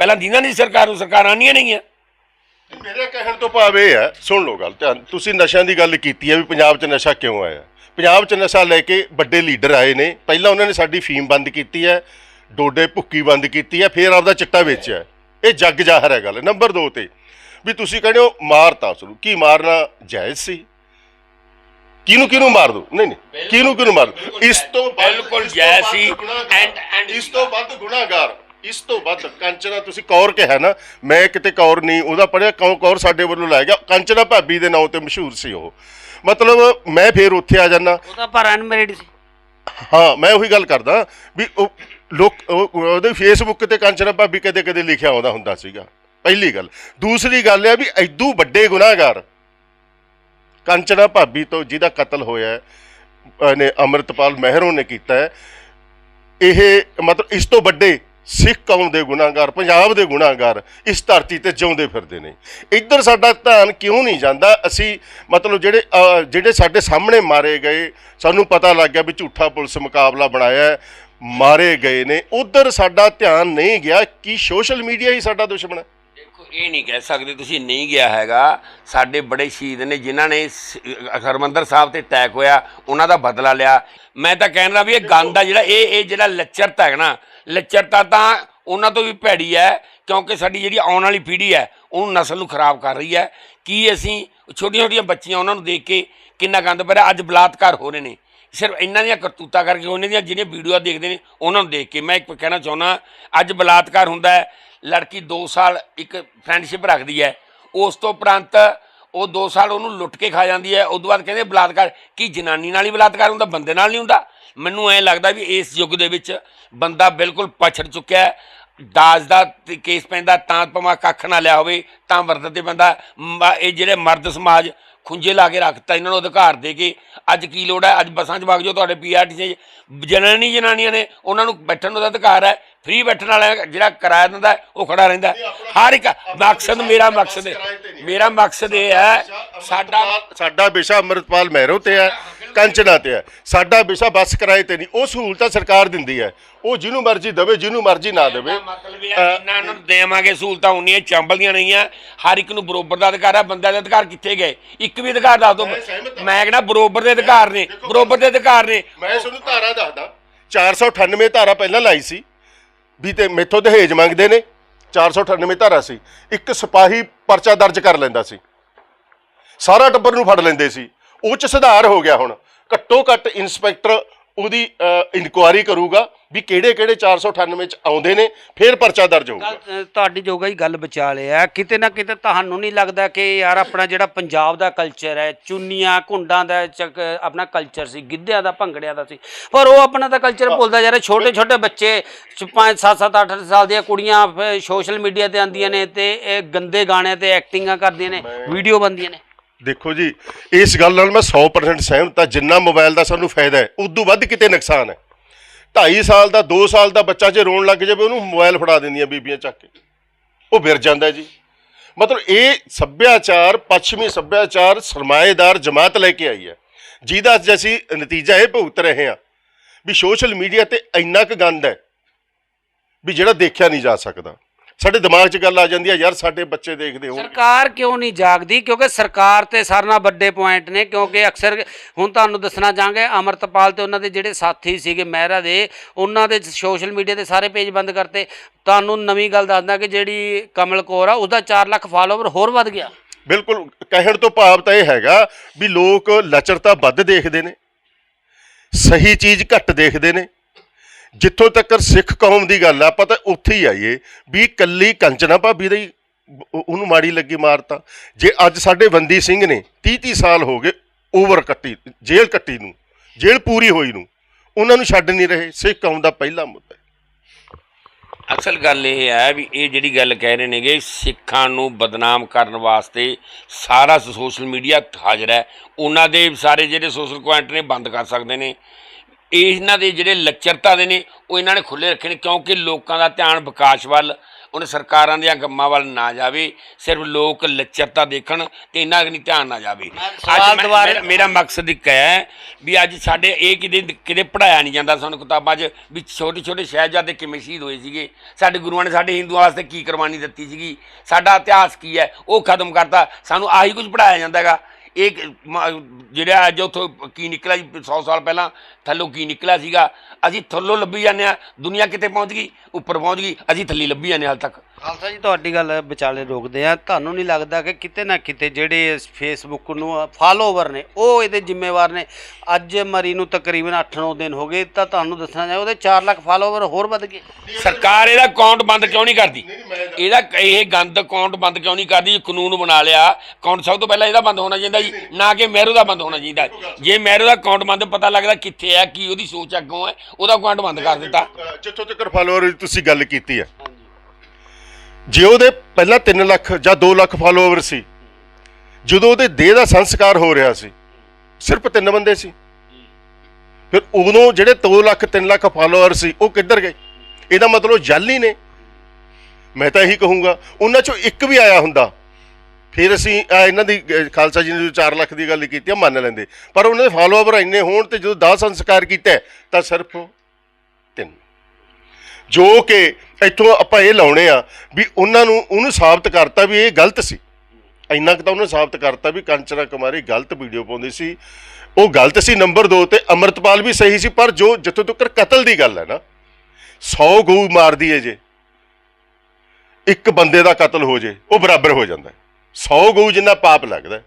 ਪਹਿਲਾਂ ਦੀਨਾ ਨਹੀਂ ਸਰਕਾਰ ਨੂੰ ਸਰਕਾਰਾਂ ਨਹੀਂ ਨੇਗੀਆਂ ਮੇਰੇ ਕਹਿਣ ਤੋਂ ਭਾਵ ਇਹ ਹੈ ਸੁਣ ਲਓ ਗੱਲ ਧਿਆਨ ਤੁਸੀਂ ਨਸ਼ਿਆਂ ਦੀ ਗੱਲ ਕੀਤੀ ਹੈ ਵੀ ਪੰਜਾਬ 'ਚ ਨਸ਼ਾ ਕਿਉਂ ਆਇਆ ਪੰਜਾਬ 'ਚ ਨਸ਼ਾ ਲੈ ਕੇ ਵੱਡੇ ਲੀਡਰ ਆਏ ਨੇ ਪਹਿਲਾਂ ਉਹਨਾਂ ਨੇ ਸਾਡੀ ਫੀਮ ਬੰਦ ਕੀਤੀ ਹੈ ਡੋਡੇ ਭੁੱਕੀ ਬੰਦ ਕੀਤੀ ਹੈ ਫਿਰ ਆਪਦਾ ਚਿੱਟਾ ਵੇਚਿਆ। ਇਹ ਜੱਗ ਜ਼ਾਹਰ ਹੈ ਗੱਲ ਨੰਬਰ 2 ਤੇ ਵੀ ਤੁਸੀਂ ਕਹਿੰਦੇ ਹੋ ਮਾਰਤਾ ਉਸ ਨੂੰ ਕੀ ਮਾਰਨਾ ਜਾਇਜ਼ ਸੀ ਕਿਹਨੂੰ ਕਿਹਨੂੰ ਮਾਰ ਦੋ ਨਹੀਂ ਨਹੀਂ ਕਿਹਨੂੰ ਕਿਹਨੂੰ ਮਾਰ? ਇਸ ਤੋਂ ਬਿਲਕੁਲ ਜਾਇਜ਼ ਸੀ। And- and- ਇਸ ਤੋਂ ਵੱਧ ਗੁਨਾਹਗਾਰ ਇਸ ਤੋਂ ਵੱਧ ਕੰਚਨਾ ਤੁਸੀਂ ਕੌਰ ਕਿਹਾ ਨਾ ਮੈਂ ਕਿਤੇ ਕੌਰ ਨਹੀਂ ਉਹਦਾ ਪੜਿਆ ਕੌ ਕੌਰ ਸਾਡੇ ਵੱਲੋਂ ਲਾਇਆ ਗਿਆ। ਕੰਚਨਾ ਭਾਬੀ ਦੇ ਨਾਂ ਤੇ ਮਸ਼ਹੂਰ ਸੀ ਉਹ। ਮਤਲਬ ਮੈਂ ਫੇਰ ਉੱਥੇ ਆ ਜਾਣਾ ਉਹਦਾ ਪਰ ਅਨਮੈਰਿਡ ਸੀ। ਹਾਂ ਮੈਂ ਉਹੀ ਗੱਲ ਕਰਦਾ ਵੀ ਉਹ ਲੋਕ ਉਹ- ਉਹਦੇ ਫੇਸਬੁੱਕ ਤੇ ਕੰਚਨਾ ਭਾਬੀ ਕਦੇ ਕਦੇ ਲਿਖਿਆ ਆਉਂਦਾ ਹੁੰਦਾ ਸੀਗਾ। ਪਹਿਲੀ ਗੱਲ। ਦੂਸਰੀ ਗੱਲ ਹੈ ਵੀ ਐਦੂ ਵੱਡੇ ਗੁਨਾਹਗਾਰ। ਕੰਚਨਾ ਭਾਬੀ ਤੋਂ ਜਿਹਦਾ ਕਤਲ ਹੋਇਆ ਨੇ ਅਮਰਤਪਾਲ ਮਹਿਰੋਂ ਨੇ ਕੀਤਾ ਇਹ ਮਤਲਬ ਇਸ ਤੋਂ ਵੱਡੇ ਸਿੱਖ ਕੌਮ ਦੇ ਗੁਨਾਹਗਾਰ ਪੰਜਾਬ ਦੇ ਗੁਨਾਹਗਾਰ ਇਸ ਧਰਤੀ ਤੇ ਜਿਉਂਦੇ ਫਿਰਦੇ ਨੇ। ਇੱਧਰ ਸਾਡਾ ਧਿਆਨ ਕਿਉਂ ਨਹੀਂ ਜਾਂਦਾ? ਅਸੀਂ ਮਤਲਬ ਜਿਹੜੇ ਜਿਹੜੇ ਸਾਡੇ ਸਾਹਮਣੇ ਮਾਰੇ ਗਏ ਸਾਨੂੰ ਪਤਾ ਲੱਗ ਗਿਆ ਵੀ ਝੂਠਾ ਪੁਲਿਸ ਮੁਕਾਬਲਾ ਬਣਾਇਆ ਮਾਰੇ ਗਏ ਨੇ। ਉਧਰ ਸਾਡਾ ਧਿਆਨ ਨਹੀਂ ਗਿਆ ਕਿ ਸੋਸ਼ਲ ਮੀਡੀਆ ਹੀ ਸਾਡਾ ਦੁਸ਼ਮਣ ਹੈ? ਦੇਖੋ ਇਹ ਨਹੀਂ ਕਹਿ ਸਕਦੇ ਤੁਸੀਂ ਨਹੀਂ ਗਿਆ ਹੈਗਾ। ਸਾਡੇ ਬੜੇ ਸ਼ਹੀਦ ਨੇ ਜਿਨ੍ਹਾਂ ਨੇ ਹਰਿਮੰਦਰ ਸਾਹਿਬ ਤੇ ਅਟੈਕ ਹੋਇਆ ਉਹਨਾਂ ਦਾ ਬਦਲਾ ਲਿਆ। ਮੈਂ ਤਾਂ ਕਹਿਣਾ ਵੀ ਇਹ ਗੰਦ ਆ ਜਿਹੜਾ ਇਹ ਇਹ ਜਿਹੜਾ ਲੱਚਰਤਾ ਹੈ ਨਾ ਲੱਚਰਤਾ ਤਾਂ ਉਹਨਾਂ ਤੋਂ ਵੀ ਭੈੜੀ ਹੈ, ਕਿਉਂਕਿ ਸਾਡੀ ਜਿਹੜੀ ਆਉਣ ਵਾਲੀ ਪੀੜ੍ਹੀ ਹੈ ਉਹਨੂੰ ਨਸਲ ਨੂੰ ਖਰਾਬ ਕਰ ਰਹੀ ਹੈ। ਕੀ ਅਸੀਂ ਛੋਟੀਆਂ ਛੋਟੀਆਂ ਬੱਚੀਆਂ ਉਹਨਾਂ ਨੂੰ ਦੇਖ ਕੇ ਕਿੰਨਾ ਗੰਦ ਭਰਿਆ? ਅੱਜ ਬਲਾਤਕਾਰ ਹੋ ਰਹੇ ਨੇ। ਸਿਰਫ ਇਹਨਾਂ ਦੀਆਂ ਕਰਤੂਤਾਂ ਕਰਕੇ, ਉਹਨਾਂ ਦੀਆਂ ਜਿਹੜੀਆਂ ਵੀਡੀਓ ਦੇਖਦੇ ਨੇ, ਉਹਨਾਂ ਨੂੰ ਦੇਖ ਕੇ ਮੈਂ ਇੱਕ ਕਹਿਣਾ ਚਾਹੁੰਦਾ, ਅੱਜ ਬਲਾਤਕਾਰ ਹੁੰਦਾ ਹੈ, ਲੜਕੀ 2 ਸਾਲ ਇੱਕ ਫਰੈਂਡਸ਼ਿਪ ਰੱਖਦੀ ਹੈ। ਉਸ ਤੋਂ ਉਪਰੰਤ ਉਹ 2 ਸਾਲ ਉਹਨੂੰ ਲੁੱਟ ਕੇ ਖਾ ਜਾਂਦੀ ਹੈ। ਉਸ ਤੋਂ ਬਾਅਦ ਕਹਿੰਦੇ ਬਲਾਤਕਾਰ, ਕੀ ਜਨਾਨੀ ਨਾਲ ਹੀ ਬਲਾਤਕਾਰ ਹੁੰਦਾ, ਬੰਦੇ ਨਾਲ ਨਹੀਂ ਹੁੰਦਾ? ਮੈਨੂੰ ਐਂ ਲੱਗਦਾ ਵੀ ਇਸ ਯੁੱਗ ਦੇ ਵਿੱਚ ਬੰਦਾ ਬਿਲਕੁਲ ਪਛੜ ਚੁੱਕਿਆ ਹੈ। ਦਾਜ ਦਾ ਤੇ ਕੇਸ ਪੈਂਦਾ ਤਾਂ ਭਾਵੇਂ ਕੱਖ ਨਾ ਲਿਆ ਹੋਵੇ ਤਾਂ ਮਰਦ ਤੇ ਬੰਦਾ ਇਹ ਜਿਹੜੇ ਮਰਦ ਸਮਾਜ ਖੁੰਝੇ ਲਾ ਕੇ ਰੱਖਤਾ ਇਹਨਾਂ ਨੂੰ ਅਧਿਕਾਰ ਦੇ ਕੇ। ਅੱਜ ਕੀ ਲੋੜ ਹੈ? ਅੱਜ ਬੱਸਾਂ 'ਚ ਵਗ ਜਾਓ ਤੁਹਾਡੇ ਪੀਆਰਟੀਸੀ ਜਨਾਨੀ ਜਨਾਨੀਆਂ ਨੇ ਉਹਨਾਂ ਨੂੰ ਬੈਠਣ ਦਾ ਅਧਿਕਾਰ ਹੈ। ਫ੍ਰੀ ਬੈਠਣ ਵਾਲਾ ਜਿਹੜਾ ਕਿਰਾਇਆ ਦਿੰਦਾ ਉਹ ਖੜਾ ਰਹਿੰਦਾ। ਹਰ ਇੱਕ ਮਕਸਦ ਮੇਰਾ ਮਕਸਦ ਹੈ ਮੇਰਾ ਮਕਸਦ ਇਹ ਹੈ ਸਾਡਾ ਸਾਡਾ ਵਿਸ਼ਾ ਅਮਰਤਪਾਲ ਮਹਿਰੋ ਤੇ ਹੈ। ਕੰਚਨਾ ਤੇ ਹੈ। ਸਾਡਾ ਵਿਸ਼ਾ ਬੱਸ ਕਿਰਾਏ ਤੇ ਨਹੀਂ। ਉਹ ਸਹੂਲਤਾਂ ਸਰਕਾਰ ਦਿੰਦੀ ਹੈ। ਉਹ ਜਿਹਨੂੰ ਮਰਜ਼ੀ ਦੇਵੇ ਜਿਹਨੂੰ ਮਰਜ਼ੀ ਨਾ ਦੇਵੇ। ਮਤਲਬ ਇਹ ਹੈ ਜਿੰਨਾ ਨੂੰ ਦੇਵਾਂਗੇ ਸਹੂਲਤਾਂ ਉਨੀਆਂ ਚੰਬਲਦੀਆਂ ਨਹੀਂ ਆ ਹਰ ਇੱਕ ਨੂੰ ਬਰੋਬਰ ਦਾ ਅਧਿਕਾਰ ਹੈ ਬੰਦਿਆਂ ਦੇ ਅਧਿਕਾਰ ਕਿੱਥੇ ਗਏ? ਇੱਕ ਵੀ ਅਧਿਕਾਰ ਦੱਸ ਹਾਂ। ਮੈਂ ਕਹਿੰਦਾ ਬਰੋਬਰ ਦੇ ਅਧਿਕਾਰ ਨੇ? ਬਰੋਬਰ ਦੇ ਅਧਿਕਾਰ ਨੇ। ਮੈਂ ਤੁਹਾਨੂੰ ਧਾਰਾ ਦੱਸਦਾ। 498 ਧਾਰਾ ਪਹਿਲਾਂ ਲਾਈ ਸੀ। ਵੀ ਤੇ ਮੈਥੋਂ ਦਹੇਜ ਮੰਗਦੇ ਨੇ। 498 ਧਾਰਾ ਸੀ। ਇੱਕ ਸਿਪਾਹੀ ਪਰਚਾ ਦਰਜ ਕਰ ਲੈਂਦਾ ਸੀ। ਸਾਰਾ ਟੱਬਰ ਨੂੰ ਫੜ ਲੈਂਦੇ ਸੀ। ਉਹ ਚ ਸੁਧਾਰ ਹੋ ਗਿਆ ਹੁਣ। ਘੱਟੋ ਘੱਟ ਇਨਸਪੈਕਟਰ ਉਹਦੀ ਇਨਕੁਆਇਰੀ ਕਰੂਗਾ ਵੀ ਕਿਹੜੇ ਕਿਹੜੇ 498 ਚ ਆਉਂਦੇ ਨੇ ਫਿਰ ਪਰਚਾ ਦਰਜ ਹੋਊਗਾ। ਗੱਲ ਅ, ਤੁਹਾਡੀ ਜੋਗਾ ਹੀ ਗੱਲ ਬਚਾ ਲਿਆ ਕਿਤੇ ਨਾ ਕਿਤੇ ਤੁਹਾਨੂੰ ਨਹੀਂ ਲੱਗਦਾ ਕਿ ਯਾਰ ਆਪਣਾ ਜਿਹੜਾ ਪੰਜਾਬ ਦਾ ਕਲਚਰ ਹੈ ਚੁੰਨੀਆਂ ਘੁੰਡਾਂ ਦਾ ਚੱਕ ਆਪਣਾ ਕਲਚਰ ਸੀ ਗਿੱਧਿਆਂ ਦਾ ਭੰਗੜਿਆਂ ਦਾ ਸੀ ਪਰ ਉਹ ਆਪਣਾ ਤਾਂ ਕਲਚਰ ਭੁੱਲਦਾ ਜਾ ਰਿਹਾ ਛੋਟੇ ਛੋਟੇ ਬੱਚੇ 5 7 7 8 ਸਾਲ ਦੀਆਂ ਕੁੜੀਆਂ ਸੋਸ਼ਲ ਮੀਡੀਆ ਤੇ ਆਉਂਦੀਆਂ ਨੇ ਤੇ ਇਹ ਗੰਦੇ ਗਾਣਿਆਂ ਤੇ ਐਕਟਿੰਗਾਂ ਕਰਦੀਆਂ ਨੇ ਵੀਡੀਓ ਬਣਦੀਆਂ ਨੇ। ਦੇਖੋ ਜੀ, ਇਸ ਗੱਲ ਨਾਲ ਮੈਂ 100% ਸਹਿਮਤ ਆ ਜਿੰਨਾ ਮੋਬਾਈਲ ਦਾ ਸਾਨੂੰ ਫਾਇਦਾ ਹੈ ਉਦੋਂ ਵੱਧ ਕਿਤੇ ਨੁਕਸਾਨ ਹੈ। 2.5 ਸਾਲ ਦਾ 2 ਸਾਲ ਦਾ ਬੱਚਾ ਜੇ ਰੋਣ ਲੱਗ ਜਾਵੇ, ਉਹਨੂੰ ਮੋਬਾਈਲ ਫੜਾ ਦਿੰਦੀਆਂ ਬੀਬੀਆਂ ਚੱਕ ਕੇ। ਉਹ ਵਿਰ ਜਾਂਦਾ ਜੀ। ਮਤਲਬ ਇਹ ਸੱਭਿਆਚਾਰ, ਪੱਛਮੀ ਸੱਭਿਆਚਾਰ ਸਰਮਾਏਦਾਰ ਜਮਾਤ ਲੈ ਕੇ ਆਈ ਹੈ, ਜਿਹਦਾ ਅੱਜ ਅਸੀਂ ਨਤੀਜਾ ਇਹ ਭੁਗਤ ਰਹੇ ਹਾਂ ਵੀ ਸੋਸ਼ਲ ਮੀਡੀਆ ਤੇ ਇੰਨਾ ਕੁ ਗੰਦ ਹੈ ਵੀ ਜਿਹੜਾ ਦੇਖਿਆ ਨਹੀਂ ਜਾ ਸਕਦਾ। ਸਾਡੇ ਦਿਮਾਗ 'ਚ ਗੱਲ ਆ ਜਾਂਦੀ ਹੈ ਯਾਰ ਸਾਡੇ ਬੱਚੇ ਦੇਖਦੇ ਹੋਣ। ਸਰਕਾਰ ਕਿਉਂ ਨਹੀਂ ਜਾਗਦੀ? ਕਿਉਂਕਿ ਸਰਕਾਰ ਤੇ ਸਾਰਿਆਂ ਨਾਲ ਵੱਡੇ ਪੁਆਇੰਟ ਨੇ ਕਿਉਂਕਿ ਅਕਸਰ ਹੁਣ ਤੁਹਾਨੂੰ ਦੱਸਣਾ ਚਾਹਾਂਗੇ ਅਮਰਤਪਾਲ ਤੇ ਉਹਨਾਂ ਦੇ ਜਿਹੜੇ ਸਾਥੀ ਸੀਗੇ ਮਹਿਰਾ ਦੇ ਉਹਨਾਂ ਦੇ ਸੋਸ਼ਲ ਮੀਡੀਆ ਤੇ ਸਾਰੇ ਪੇਜ ਬੰਦ ਕਰਤੇ। ਤੁਹਾਨੂੰ ਨਵੀਂ ਗੱਲ ਦੱਸਦਾ ਕਿ ਜਿਹੜੀ ਕਮਲ ਕੌਰ ਆ ਉਹਦਾ 4 ਲੱਖ ਫਾਲੋਵਰ ਹੋਰ ਵੱਧ ਗਿਆ। ਬਿਲਕੁਲ ਕਹਿਣ ਤੋਂ ਭਾਵ ਤਾਂ ਇਹ ਹੈਗਾ ਵੀ ਲੋਕ ਲਚਰਤਾ ਵੱਧ ਦੇਖਦੇ ਨੇ ਸਹੀ ਚੀਜ਼ ਘੱਟ ਦੇਖਦੇ ਨੇ। ਜਿੱਥੋਂ ਤੱਕ ਸਿੱਖ ਕੌਮ ਦੀ ਗੱਲ ਆ, ਆਪਾਂ ਤਾਂ ਉੱਥੇ ਹੀ ਆਈਏ। ਵੀ ਕੱਲੀ ਕੰਚਨਾ ਭਾਬੀ ਦਾ ਹੀ ਉਹਨੂੰ ਮਾੜੀ ਲੱਗੀ ਮਾਰਤਾ। ਜੇ ਅੱਜ ਸਾਡੇ ਬੰਦੀ ਸਿੰਘ ਨੇ 30 30 ਸਾਲ ਹੋ ਗਏ ਓਵਰ ਕੱਟੀ, ਜੇਲ੍ਹ ਕੱਟੀ ਨੂੰ, ਜੇਲ੍ਹ ਪੂਰੀ ਹੋਈ ਨੂੰ, ਉਹਨਾਂ ਨੂੰ ਛੱਡ ਨਹੀਂ ਰਹੇ, ਸਿੱਖ ਕੌਮ ਦਾ ਪਹਿਲਾ ਮੁੱਦਾ ਅਸਲ ਗੱਲ ਇਹ ਹੈ ਵੀ ਇਹ ਜਿਹੜੀ ਗੱਲ ਕਹਿ ਰਹੇ ਨੇਗੇ, ਸਿੱਖਾਂ ਨੂੰ ਬਦਨਾਮ ਕਰਨ ਵਾਸਤੇ ਸਾਰਾ ਸੋਸ਼ਲ ਮੀਡੀਆ ਹਾਜ਼ਰ ਹੈ। ਉਹਨਾਂ ਦੇ ਸਾਰੇ ਜਿਹੜੇ ਸੋਸ਼ਲ ਕੁਆਂਟ ਨੇ ਬੰਦ ਕਰ ਸਕਦੇ ਨੇ। ਇਹਨਾਂ ਦੇ ਜਿਹੜੇ ਲੱਚਰਤਾ ਦੇ ਨੇ ਉਹ ਇਹਨਾਂ ਨੇ ਖੁੱਲੇ ਰੱਖੇ ਨੇ ਕਿਉਂਕਿ ਲੋਕਾਂ ਦਾ ਧਿਆਨ ਵਿਕਾਸ ਵੱਲ ਉਹਨੇ ਸਰਕਾਰਾਂ ਦੀਆਂ ਕੰਮਾਂ ਵੱਲ ਨਾ ਜਾਵੇ ਸਿਰਫ ਲੋਕ ਲੱਚਰਤਾ ਦੇਖਣ ਤੇ ਇਹਨਾਂ ਕਨੀ ਧਿਆਨ ਨਾ ਜਾਵੇ। ਅੱਜ ਮੈਂ- ਮੇਰਾ ਮਕਸਦ ਇੱਕ ਹੈ ਵੀ ਅੱਜ ਸਾਡੇ ਇਹ ਕਿਤੇ ਕਿਤੇ ਪੜਾਇਆ ਨਹੀਂ ਜਾਂਦਾ ਸਾਨੂੰ ਕਿਤਾਬਾਂ 'ਚ ਵੀ ਛੋਟੇ ਛੋਟੇ ਸ਼ਹਿਜ਼ਾਦੇ ਕਿਵੇਂ ਸ਼ਹੀਦ ਹੋਏ ਸੀਗੇ। ਸਾਡੇ ਗੁਰੂਆਂ ਨੇ ਸਾਡੇ ਹਿੰਦੂਆਂ ਵਾਸਤੇ ਕੀ ਕੁਰਬਾਨੀ ਦਿੱਤੀ ਸੀਗੀ। ਸਾਡਾ ਇਤਿਹਾਸ ਕੀ ਹੈ? ਉਹ ਖਤਮ ਕਰਤਾ। ਸਾਨੂੰ ਆਹੀ ਕੁਝ ਪੜਾਇਆ ਜਾਂਦਾ ਹੈਗਾ। ਇਹ ਮ- ਜਿਹੜਾ ਅੱਜ ਉੱਥੋਂ ਕੀ ਨਿਕਲਿਆ ਜੀ 100 ਸਾਲ ਪਹਿਲਾਂ ਥੱਲੋਂ ਕੀ ਨਿਕਲਿਆ ਸੀਗਾ, ਅਸੀਂ ਥੱਲੋਂ ਲੱਭੀ ਜਾਂਦੇ ਆ ਦੁਨੀਆ ਕਿਤੇ ਪਹੁੰਚ ਗਈ? ਉੱਪਰ ਪਹੁੰਚ ਗਈ, ਅਸੀਂ ਥੱਲੇ ਲੱਭੀ ਜਾਂਦੇ ਹਾਲ ਤੱਕ। ਖਾਲਸਾ ਜੀ ਤੁਹਾਡੀ ਗੱਲ ਵਿਚਾਲੇ ਰੋਕਦੇ ਆ ਤੁਹਾਨੂੰ ਨਹੀਂ ਲੱਗਦਾ ਕਿ ਕਿਤੇ ਨਾ ਕਿਤੇ ਜਿਹੜੇ ਫੇਸਬੁੱਕ ਨੂੰ ਫਾਲੋਵਰ ਨੇ ਉਹ ਇਹਦੇ ਜ਼ਿੰਮੇਵਾਰ ਨੇ। ਅੱਜ ਮਰੀ ਨੂੰ ਤਕਰੀਬਨ 8-9 ਦਿਨ ਹੋ ਗਏ ਤਾਂ ਤੁਹਾਨੂੰ ਦੱਸਣਾ ਚਾਹੀਦਾ ਉਹਦੇ 4 ਲੱਖ ਫਾਲੋਵਰ ਹੋਰ ਵੱਧ ਗਏ। ਸਰਕਾਰ ਇਹਦਾ ਅਕਾਊਂਟ ਬੰਦ ਕਿਉਂ ਨਹੀਂ ਕਰਦੀ? ਇਹਦਾ ਇਹ ਗੰਦ ਅਕਾਊਂਟ ਬੰਦ ਕਿਉਂ ਨਹੀਂ ਕਰਦੀ? ਕਾਨੂੰਨ ਬਣਾ ਲਿਆ। ਅਕਾਊਂਟ ਸਭ ਤੋਂ ਪਹਿਲਾਂ ਇਹਦਾ ਬੰਦ ਹੋਣਾ ਚਾਹੀਦਾ ਜੀ ਨਾ ਕਿ ਮਹਿਰੂ ਦਾ ਬੰਦ ਹੋਣਾ ਚਾਹੀਦਾ। ਜੇ ਮਹਿਰੂ ਦਾ ਅਕਾਊਂਟ ਬੰਦ ਪਤਾ ਲੱਗਦਾ ਕਿੱਥੇ ਹੈ ਕੀ ਉਹਦੀ ਸੋਚ ਅੱਗੋਂ ਹੈ ਉਹਦਾ ਅਕਾਊਂਟ ਬੰਦ ਕਰ ਦਿੱਤਾ। ਜਿੱਥੋਂ ਤੱਕ ਫਾਲੋਅਰ ਤੁਸੀਂ ਗੱਲ ਕੀਤੀ ਹੈ ਜੇ ਉਹਦੇ ਪਹਿਲਾਂ 3 ਲੱਖ ਜਾਂ 2 ਲੱਖ ਫਾਲੋਅਰ ਸੀ, ਜਦੋਂ ਉਹਦੇ ਦੇਹ ਦਾ ਸੰਸਕਾਰ ਹੋ ਰਿਹਾ ਸੀ, ਸਿਰਫ ਤਿੰਨ ਬੰਦੇ ਸੀ। ਫਿਰ ਉਦੋਂ ਜਿਹੜੇ 2 ਲੱਖ 3 ਲੱਖ ਫਾਲੋਅਰ ਸੀ, ਉਹ ਕਿੱਧਰ ਗਏ? ਇਹਦਾ ਮਤਲਬ ਜਾਲੀ ਨੇ। ਮੈਂ ਤਾਂ ਇਹੀ ਕਹੂੰਗਾ, ਉਹਨਾਂ ਚੋਂ ਇੱਕ ਵੀ ਆਇਆ ਹੁੰਦਾ, ਫਿਰ ਅਸੀਂ ਇਹਨਾਂ ਦੀ ਖਾਲਸਾ ਜੀ ਨੇ ਜੋ 4 ਲੱਖ ਦੀ ਗੱਲ ਕੀਤੀ ਆ, ਮੰਨ ਲੈਂਦੇ। ਪਰ ਉਹਨਾਂ ਦੇ ਫਾਲੋਅਰ ਇੰਨੇ ਹੋਣ ਤੇ ਜਦੋਂ ਦਾਹ ਸੰਸਕਾਰ ਕੀਤਾ, ਤਾਂ ਸਿਰਫ ਤਿੰਨ। ਜੋ ਕਿ ਇੱਥੋਂ ਆਪਾਂ ਇਹ ਲਾਉਣੇ ਆ ਵੀ ਉਹਨਾਂ ਨੂੰ, ਉਹਨੂੰ ਸਾਬਤ ਕਰਤਾ ਵੀ ਇਹ ਗਲਤ ਸੀ। ਇੰਨਾ ਕੁ ਤਾਂ ਉਹਨੇ ਸਾਬਤ ਕਰਤਾ ਵੀ ਕੰਚਨਾ ਕੁਮਾਰੀ ਗਲਤ ਵੀਡੀਓ ਪਾਉਂਦੀ ਸੀ। ਉਹ ਗਲਤ ਸੀ ਨੰਬਰ 2 ਤੇ ਅਮਰਤਪਾਲ ਵੀ ਸਹੀ ਸੀ, ਪਰ ਜੋ ਜਿੱਥੋਂ ਤੱਕ ਕਤਲ ਦੀ ਗੱਲ ਹੈ ਨਾ 100 ਗਊ ਮਾਰਦੀ ਏ ਜੇ। ਇੱਕ ਬੰਦੇ ਦਾ ਕਤਲ ਹੋ ਜੇ, ਉਹ ਬਰਾਬਰ ਹੋ ਜਾਂਦਾ ਹੈ। 100 ਗਊ ਜਿੰਨਾ ਪਾਪ ਲੱਗਦਾ